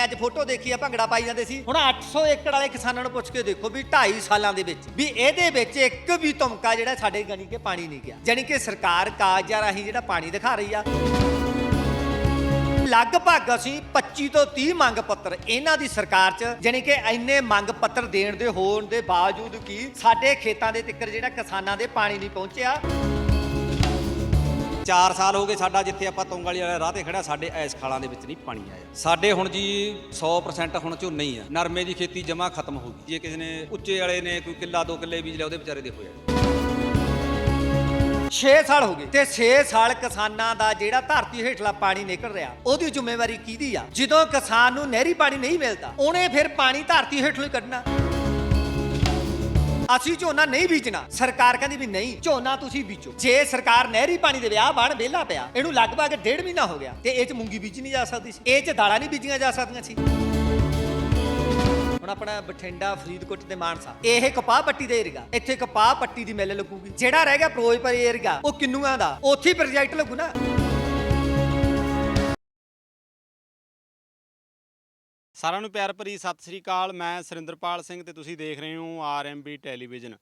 ਮੈਂ ਅੱਜ ਫੋਟੋ ਦੇਖੀ ਆ, ਭੰਗੜਾ ਪਾਈ ਜਾਂਦੇ ਸੀ। ਹੁਣ 800 ਏਕੜ ਵਾਲੇ ਕਿਸਾਨਾਂ ਨੂੰ ਪੁੱਛ ਕੇ ਦੇਖੋ ਵੀ 2.5 ਸਾਲਾਂ ਦੇ ਵਿੱਚ ਵੀ ਇਹਦੇ ਵਿੱਚ ਇੱਕ ਵੀ ਤੁਮਕਾ ਜਿਹੜਾ ਸਾਡੇ ਗਣੀ ਕੇ ਪਾਣੀ ਨਹੀਂ ਗਿਆ। ਜਾਣੀ ਕਿ ਸਰਕਾਰ ਕਾਗਜ਼ਾਂ ਰਾਹੀਂ ਜਿਹੜਾ ਪਾਣੀ ਦਿਖਾ ਰਹੀ ਆ। ਲਗਭਗ ਅਸੀਂ 25 ਤੋਂ 30 ਮੰਗ ਪੱਤਰ ਇਹਨਾਂ ਦੀ ਸਰਕਾਰ 'ਚ ਜਾਣੀ ਕਿ ਇੰਨੇ ਮੰਗ ਪੱਤਰ ਦੇਣ ਦੇ ਹੋਣ ਦੇ ਬਾਵਜੂਦ ਕੀ ਸਾਡੇ ਖੇਤਾਂ ਦੇ ਤਿੱਕਰ ਜਿਹੜਾ ਕਿਸਾਨਾਂ ਦੇ ਪਾਣੀ ਨਹੀਂ ਪਹੁੰਚਿਆ। 4 ਸਾਲ ਹੋ ਗਏ ਸਾਡਾ ਜਿੱਥੇ ਆਪਾਂ ਤੋਂਗਾਲੀ ਵਾਲੇ ਰਾਹ ਤੇ ਖੜਾ ਸਾਡੇ ਐਸ ਖਾਲਾਂ ਦੇ ਵਿੱਚ ਨਹੀਂ ਪਾਣੀ ਆਇਆ। ਸਾਡੇ ਹੁਣ ਜੀ 100% ਹੁਣ ਝੋਨੇ ਹੀ ਆ। ਨਰਮੇ ਦੀ ਖੇਤੀ ਜਮਾ ਖਤਮ ਹੋ ਗਈ। ਜੇ ਕਿਸੇ ਨੇ ਉੱਚੇ ਵਾਲੇ ਨੇ ਕੋਈ ਕਿੱਲਾ, ਦੋ ਕਿੱਲੇ ਬੀਜ ਲਿਆ, ਉਹਦੇ ਵਿਚਾਰੇ ਦੇ ਹੋਇਆ। 6 ਸਾਲ ਹੋ ਗਏ ਤੇ 6 ਸਾਲ ਕਿਸਾਨਾਂ ਦਾ ਜਿਹੜਾ ਧਰਤੀ ਹੇਠਲਾ ਪਾਣੀ ਨਿਕਲ ਰਿਹਾ, ਉਹਦੀ ਜ਼ਿੰਮੇਵਾਰੀ ਕਿਹਦੀ ਆ? ਜਦੋਂ ਕਿਸਾਨ ਨੂੰ ਨਹਿਰੀ ਪਾਣੀ ਨਹੀਂ ਮਿਲਦਾ, ਉਹਨੇ ਫਿਰ ਪਾਣੀ ਧਰਤੀ ਹੇਠਲੋਂ ਹੀ ਕੱਢਣਾ। ਅਸੀਂ ਝੋਨਾ ਨਹੀਂ ਬੀਜਣਾ। ਸਰਕਾਰ ਕਹਿੰਦੀ ਵੀ ਨਹੀਂ, ਝੋਨਾ ਤੁਸੀਂ ਬੀਜੋ। ਜੇ ਸਰਕਾਰ ਨਹਿਰੀ ਪਾਣੀ ਦੇ ਵਿਆਹ ਬਣ ਵਿਹਲਾ ਪਿਆ, ਇਹਨੂੰ ਲਗਭਗ ਡੇਢ ਮਹੀਨਾ ਹੋ ਗਿਆ, ਤੇ ਇਹ ਚ ਮੂੰਗੀ ਬੀਜੀ ਨਹੀਂ ਜਾ ਸਕਦੀ ਸੀ। ਇਹ ਚ ਦਾਲਾਂ ਨਹੀਂ ਬੀਜੀਆਂ ਜਾ ਸਕਦੀਆਂ ਸੀ। ਹੁਣ ਆਪਣਾ ਬਠਿੰਡਾ, ਫਰੀਦਕੋਟ ਤੇ ਮਾਨਸਾ, ਇਹ ਕਪਾਹ ਪੱਟੀ ਦੇ ਏਰੀਆ। ਇੱਥੇ ਕਪਾਹ ਪੱਟੀ ਦੀ ਮਿੱਲ ਲੱਗੂਗੀ। ਜਿਹੜਾ ਰਹਿ ਗਿਆ ਫਿਰੋਜ਼ਪੁਰ ਏਰੀਆ, ਉਹ ਕਿੰਨੂਆਂ ਦਾ? ਉੱਥੇ ਪ੍ਰੋਜੈਕਟ ਲੱਗੂ ਨਾ। ਸਾਰਿਆਂ ਨੂੰ ਪਿਆਰ ਭਰੀ ਸਤਿ ਸ੍ਰੀ ਅਕਾਲ। ਮੈਂ ਸੁਰਿੰਦਰਪਾਲ ਸਿੰਘ ਤੇ ਤੁਸੀਂ ਦੇਖ ਰਹੇ ਹੋ ਆਰਐਮਬੀ ਟੈਲੀਵਿਜ਼ਨ।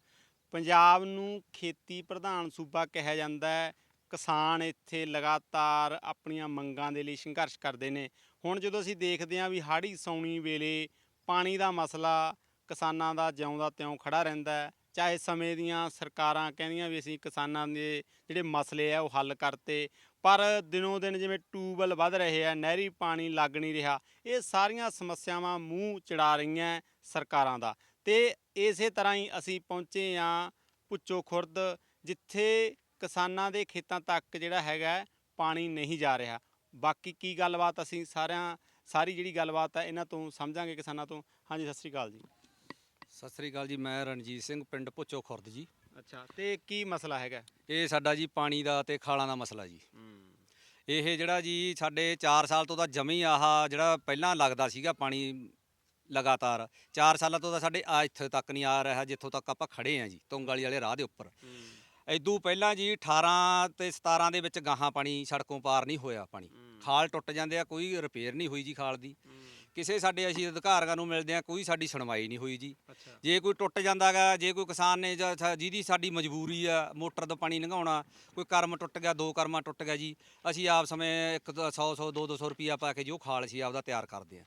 ਪੰਜਾਬ ਨੂੰ ਖੇਤੀ ਪ੍ਰਧਾਨ ਸੂਬਾ ਕਿਹਾ ਜਾਂਦਾ ਹੈ। ਕਿਸਾਨ ਇੱਥੇ ਲਗਾਤਾਰ ਆਪਣੀਆਂ ਮੰਗਾਂ ਦੇ ਲਈ ਸੰਘਰਸ਼ ਕਰਦੇ ਨੇ। ਹੁਣ ਜਦੋਂ ਅਸੀਂ ਦੇਖਦੇ ਹਾਂ ਵੀ ਹਾੜੀ ਸੌਣੀ ਵੇਲੇ ਪਾਣੀ ਦਾ ਮਸਲਾ, ਕਿਸਾਨਾਂ ਦਾ ਜਿਉਂਦਾ ਤਿਉਂ ਖੜਾ ਰਹਿੰਦਾ ਹੈ। ਚਾਹੇ ਸਮੇਂ ਦੀਆਂ ਸਰਕਾਰਾਂ ਕਹਿੰਦੀਆਂ ਵੀ ਅਸੀਂ ਕਿਸਾਨਾਂ ਦੇ ਜਿਹੜੇ ਮਸਲੇ ਆ ਉਹ ਹੱਲ ਕਰਤੇ। ਪਰ ਦਿਨੋਂ ਦਿਨ ਜਿਵੇਂ ਟਿਊਬਵੈੱਲ ਵੱਧ ਰਹੇ ਆ, ਨਹਿਰੀ ਪਾਣੀ ਲੱਗ ਨਹੀਂ ਰਿਹਾ, ਇਹ ਸਾਰੀਆਂ ਸਮੱਸਿਆਵਾਂ ਮੂੰਹ ਚੜਾ ਰਹੀਆਂ ਸਰਕਾਰਾਂ ਦਾ। ਤੇ ਇਸੇ ਤਰ੍ਹਾਂ ਹੀ ਅਸੀਂ ਪਹੁੰਚੇ ਆ ਪੁੱਚੋ ਖੁਰਦ, ਜਿੱਥੇ ਕਿਸਾਨਾਂ ਦੇ ਖੇਤਾਂ ਤੱਕ ਜਿਹੜਾ ਹੈਗਾ ਪਾਣੀ ਨਹੀਂ ਜਾ ਰਿਹਾ। ਬਾਕੀ ਕੀ ਗੱਲਬਾਤ ਅਸੀਂ ਸਾਰਿਆਂ, ਸਾਰੀ ਜਿਹੜੀ ਗੱਲਬਾਤ ਹੈ ਇਹਨਾਂ ਤੋਂ ਸਮਝਾਂਗੇ ਕਿਸਾਨਾਂ ਤੋਂ। ਹਾਂਜੀ, ਸਤਿ ਸ੍ਰੀ ਅਕਾਲ ਜੀ। ਸਤਿ ਸ੍ਰੀ ਅਕਾਲ ਜੀ, ਮੈਂ ਰਣਜੀਤ ਸਿੰਘ, ਪਿੰਡ ਪੁੱਚੋ ਖੁਰਦ ਜੀ। ਅੱਛਾ ਤੇ ਕੀ ਮਸਲਾ ਹੈਗਾ? ਇਹ ਸਾਡਾ ਜੀ ਪਾਣੀ ਦਾ ਤੇ ਖਾਲਾਂ ਦਾ ਮਸਲਾ ਜੀ। ਇਹ ਜਿਹੜਾ ਜੀ ਸਾਡੇ 4 ਸਾਲ ਤੋਂ ਤਾਂ ਜਮੀ ਆਹ ਜਿਹੜਾ ਪਹਿਲਾਂ ਲੱਗਦਾ ਸੀਗਾ ਪਾਣੀ ਲਗਾਤਾਰ 4 ਸਾਲਾਂ ਤੋਂ ਤਾਂ ਸਾਡੇ ਆ ਇੱਥੇ ਤੱਕ ਨਹੀਂ ਆ ਰਿਹਾ ਜਿੱਥੋਂ ਤੱਕ ਆਪਾਂ ਖੜੇ ਆ ਜੀ ਤੋਂਗਾਲੀ ਵਾਲੇ ਰਾਹ ਦੇ ਉੱਪਰ। ਇਦੋਂ ਪਹਿਲਾਂ ਜੀ 18 ਤੇ 17 ਦੇ ਵਿੱਚ ਗਾਹਾਂ ਪਾਣੀ ਸੜਕੋਂ ਪਾਰ ਨਹੀਂ ਹੋਇਆ ਪਾਣੀ। ਖਾਲ ਟੁੱਟ ਜਾਂਦੇ ਆ ਕੋਈ ਰਿਪੇਅਰ ਨਹੀਂ ਹੋਈ ਜੀ ਖਾਲ ਦੀ। ਕਿਸੇ ਸਾਡੇ ਅਸੀਂ ਅਧਿਕਾਰੀਆਂ ਨੂੰ ਮਿਲਦੇ ਆ ਕੋਈ ਸਾਡੀ ਸੁਣਵਾਈ ਨਹੀਂ ਹੋਈ ਜੀ। ਜੇ ਕੋਈ ਟੁੱਟ ਜਾਂਦਾਗਾ ਜੇ ਕੋਈ ਕਿਸਾਨ ਨੇ ਜਾਂ ਸਾ- ਜਿਹਦੀ ਸਾਡੀ ਮਜਬੂਰੀ ਆ ਮੋਟਰ ਤੋਂ ਪਾਣੀ ਲੰਘਾਉਣਾ ਕੋਈ ਕਰਮ ਟੁੱਟ ਗਿਆ ਦੋ ਕਰਮਾਂ ਟੁੱਟ ਗਿਆ ਜੀ ਅਸੀਂ ਆਪ ਸਮੇਂ ਇੱਕ 100 100 2 200 ਰੁਪਿਆ ਪਾ ਕੇ ਜੋ ਖਾਲ ਸੀ ਆਪਦਾ ਤਿਆਰ ਕਰਦੇ ਆ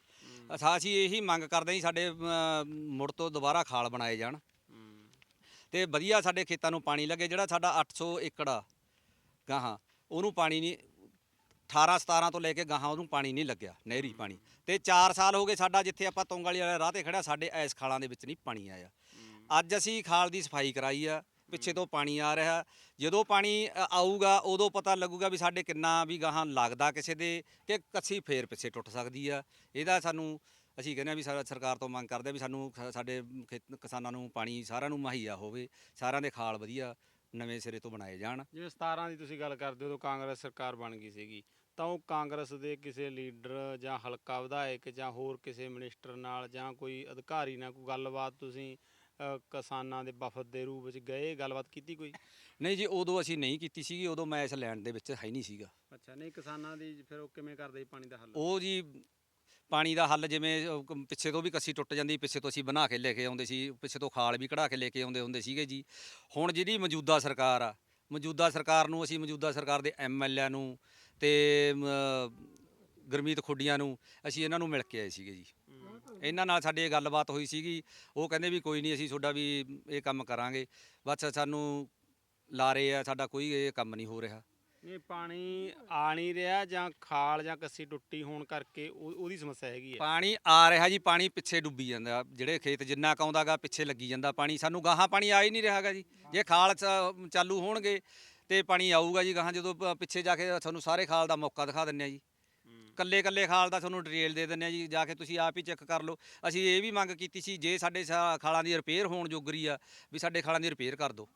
ਅਸਾਂ ਅਸੀਂ ਇਹੀ ਮੰਗ ਕਰਦੇ ਜੀ ਸਾਡੇ ਅਮ, ਮੁੜ ਤੋਂ ਦੁਬਾਰਾ ਖਾਲ ਬਣਾਏ ਜਾਣ। ਤੇ ਵਧੀਆ ਸਾਡੇ ਖੇਤਾਂ ਨੂੰ ਪਾਣੀ ਲੱਗੇ ਜਿਹੜਾ ਸਾਡਾ 800 ਏਕੜ ਆ ਗਾਹਾਂ ਉਹਨੂੰ ਪਾਣੀ ਨਹੀਂ 18 17 ਤੋਂ ਲੈ ਕੇ ਗਾਹਾਂ ਉਹਨੂੰ ਪਾਣੀ ਨਹੀਂ ਲੱਗਿਆ ਨਹਿਰੀ ਪਾਣੀ। ਤੇ 4 ਸਾਲ ਹੋ ਗਏ ਸਾਡਾ ਜਿੱਥੇ ਆਪਾਂ ਤੋਂਗਾਲੀ ਵਾਲੇ ਰਾਹ ਤੇ ਖੜਾ ਸਾਡੇ ਐਸ ਖਾਲਾਂ ਦੇ ਵਿੱਚ ਨਹੀਂ ਪਾਣੀ ਆਇਆ। ਅੱਜ ਅਸੀਂ ਖਾਲ ਦੀ ਸਫ਼ਾਈ ਕਰਾਈ ਆ ਪਿੱਛੇ ਤੋਂ ਪਾਣੀ ਆ ਰਿਹਾ। ਜਦੋਂ ਪਾਣੀ ਆਊਗਾ ਉਦੋਂ ਪਤਾ ਲੱਗੂਗਾ ਵੀ ਸਾਡੇ ਕਿੰਨਾ ਵੀ ਗਾਹਾਂ ਲੱਗਦਾ ਕਿਸੇ ਦੇ ਕਿ ਕੱਸੀ ਫੇਰ ਪਿੱਛੇ ਟੁੱਟ ਸਕਦੀ ਆ। ਇਹਦਾ ਸਾਨੂੰ ਅਸੀਂ ਕਹਿੰਦੇ ਆ ਵੀ ਸਾਰਾ ਸਰਕਾਰ ਤੋਂ ਮੰਗ ਕਰਦੇ ਆ ਵੀ ਸਾਨੂੰ ਸਾਡੇ ਖੇਤ- ਕਿਸਾਨਾਂ ਨੂੰ ਪਾਣੀ ਸਾਰਿਆਂ ਨੂੰ ਮੁਹੱਈਆ ਹੋਵੇ ਸਾਰਿਆਂ ਦੇ ਖਾਲ ਵਧੀਆ। ਨਵੇਂ ਸਿਰੇ ਤੋਂ ਬਣਾਏ ਜਾਣ। ਜਿਵੇਂ 17 ਦੀ ਤੁਸੀਂ ਗੱਲ ਕਰਦੇ ਹੋ ਉਦੋਂ ਕਾਂਗਰਸ ਸਰਕਾਰ ਬਣ ਗਈ ਸੀਗੀ। ਤਾਂ ਉਹ ਕਾਂਗਰਸ ਦੇ ਕਿਸੇ ਲੀਡਰ ਜਾਂ ਹਲਕਾ ਵਿਧਾਇਕ ਜਾਂ ਹੋਰ ਕਿਸੇ ਮਿਨਿਸਟਰ ਨਾਲ ਜਾਂ ਕੋਈ ਅਧਿਕਾਰੀ ਨਾਲ ਕੋਈ ਗੱਲਬਾਤ ਤੁਸੀਂ ਅ, ਕਿਸਾਨਾਂ ਦੇ ਵਫਦ ਦੇ ਰੂਪ ਵਿੱਚ ਗਏ ਗੱਲਬਾਤ ਕੀਤੀ ਕੋਈ? ਨਹੀਂ ਜੀ ਉਦੋਂ ਅਸੀਂ ਨਹੀਂ ਕੀਤੀ ਸੀਗੀ ਉਦੋਂ ਮੈਂ ਇਸ ਲੈਂਡ ਦੇ ਵਿੱਚ ਹੈ ਨਹੀਂ ਸੀਗਾ। ਅੱਛਾ ਨਹੀਂ ਕਿਸਾਨਾਂ ਦੀ ਫਿਰ ਉਹ ਕਿਵੇਂ ਕਰਦੇ ਪਾਣੀ ਦਾ ਹੱਲ? ਉਹ ਜੀ ਪਾਣੀ ਦਾ ਹੱਲ ਜਿਵੇਂ ਉਹ ਕ- ਪਿੱਛੇ ਤੋਂ ਵੀ ਕੱਸੀ ਟੁੱਟ ਜਾਂਦੀ ਪਿੱਛੇ ਤੋਂ ਅਸੀਂ ਬਣਾ ਕੇ ਲੈ ਕੇ ਆਉਂਦੇ ਸੀ ਪਿੱਛੇ ਤੋਂ ਖਾਲ ਵੀ ਕਢਾ ਕੇ ਲੈ ਕੇ ਆਉਂਦੇ ਹੁੰਦੇ ਸੀਗੇ ਜੀ। ਹੁਣ ਜਿਹੜੀ ਮੌਜੂਦਾ ਸਰਕਾਰ ਆ ਮੌਜੂਦਾ ਸਰਕਾਰ ਨੂੰ ਅਸੀਂ ਮੌਜੂਦਾ ਸਰਕਾਰ ਦੇ ਐਮਐਲਏ ਨੂੰ ਤੇ ਮ, ਗੁਰਮੀਤ ਖੁੱਡੀਆਂ ਨੂੰ ਅਸੀਂ ਇਹਨਾਂ ਨੂੰ ਮਿਲ ਕੇ ਆਏ ਸੀਗੇ ਜੀ। ਇਹਨਾਂ ਨਾਲ ਸਾਡੀ ਇਹ ਗੱਲਬਾਤ ਹੋਈ ਸੀਗੀ ਉਹ ਕਹਿੰਦੇ ਵੀ ਕੋਈ ਨਹੀਂ ਅਸੀਂ ਤੁਹਾਡਾ ਵੀ ਇਹ ਕੰਮ ਕਰਾਂਗੇ। ਬਸ ਸਾਨੂੰ ਲਾ ਰਹੇ ਆ ਸਾਡਾ ਕੋਈ ਇਹ ਕੰਮ ਨਹੀਂ ਹੋ ਰਿਹਾ। ਇਹ ਪਾਣੀ ਆ ਨਹੀਂ ਰਿਹਾ ਜਾਂ ਖਾਲ ਜਾਂ ਕੱਸੀ ਟੁੱਟੀ ਹੋਣ ਕਰਕੇ ਉਹ- ਉਹਦੀ ਸਮੱਸਿਆ ਹੈਗੀ ਹੈ। ਪਾਣੀ ਆ ਰਿਹਾ ਜੀ ਪਾਣੀ ਪਿੱਛੇ ਡੁੱਬੀ ਜਾਂਦਾ। ਜਿਹੜੇ ਖੇਤ ਜਿੰਨਾ ਕੁ ਆਉਂਦਾਗਾ ਪਿੱਛੇ ਲੱਗੀ ਜਾਂਦਾ ਪਾਣੀ। ਸਾਨੂੰ ਗਾਹਾਂ ਪਾਣੀ ਆ ਹੀ ਨਹੀਂ ਰਿਹਾਗਾ ਜੀ। ਜੇ ਖਾਲ ਚ- ਚਾਲੂ ਹੋਣਗੇ ਤੇ ਪਾਣੀ ਆਊਗਾ ਜੀ ਗਾਹਾਂ। ਜਦੋਂ ਪ- ਪਿੱਛੇ ਜਾ ਕੇ ਤੁਹਾਨੂੰ ਸਾਰੇ ਖਾਲ ਦਾ ਮੌਕਾ ਦਿਖਾ ਦਿੰਨੇ ਆ ਜੀ। ਕੱਲੇ ਕੱਲੇ ਖਾਲ ਦਾ ਤੁਹਾਨੂੰ ਡਿਟੇਲ ਦੇ ਦਿੰਨੇ ਆ ਜੀ। ਜਾ ਕੇ ਤੁਸੀਂ ਆਪ ਹੀ ਚੈੱਕ ਕਰ ਲਓ। ਅਸੀਂ ਇਹ ਵੀ ਮੰਗ ਕੀਤੀ ਸੀ ਜੇ ਸਾਡੇ ਸਾ- ਖਾਲਾਂ ਦੀ ਰਿਪੇਅਰ ਹੋਣ ਜੋਗਰੀ ਆ ਵੀ ਸਾਡੇ ਖਾਲਾਂ ਦੀ ਰਿਪੇਅਰ ਕਰ ਦਿਓ।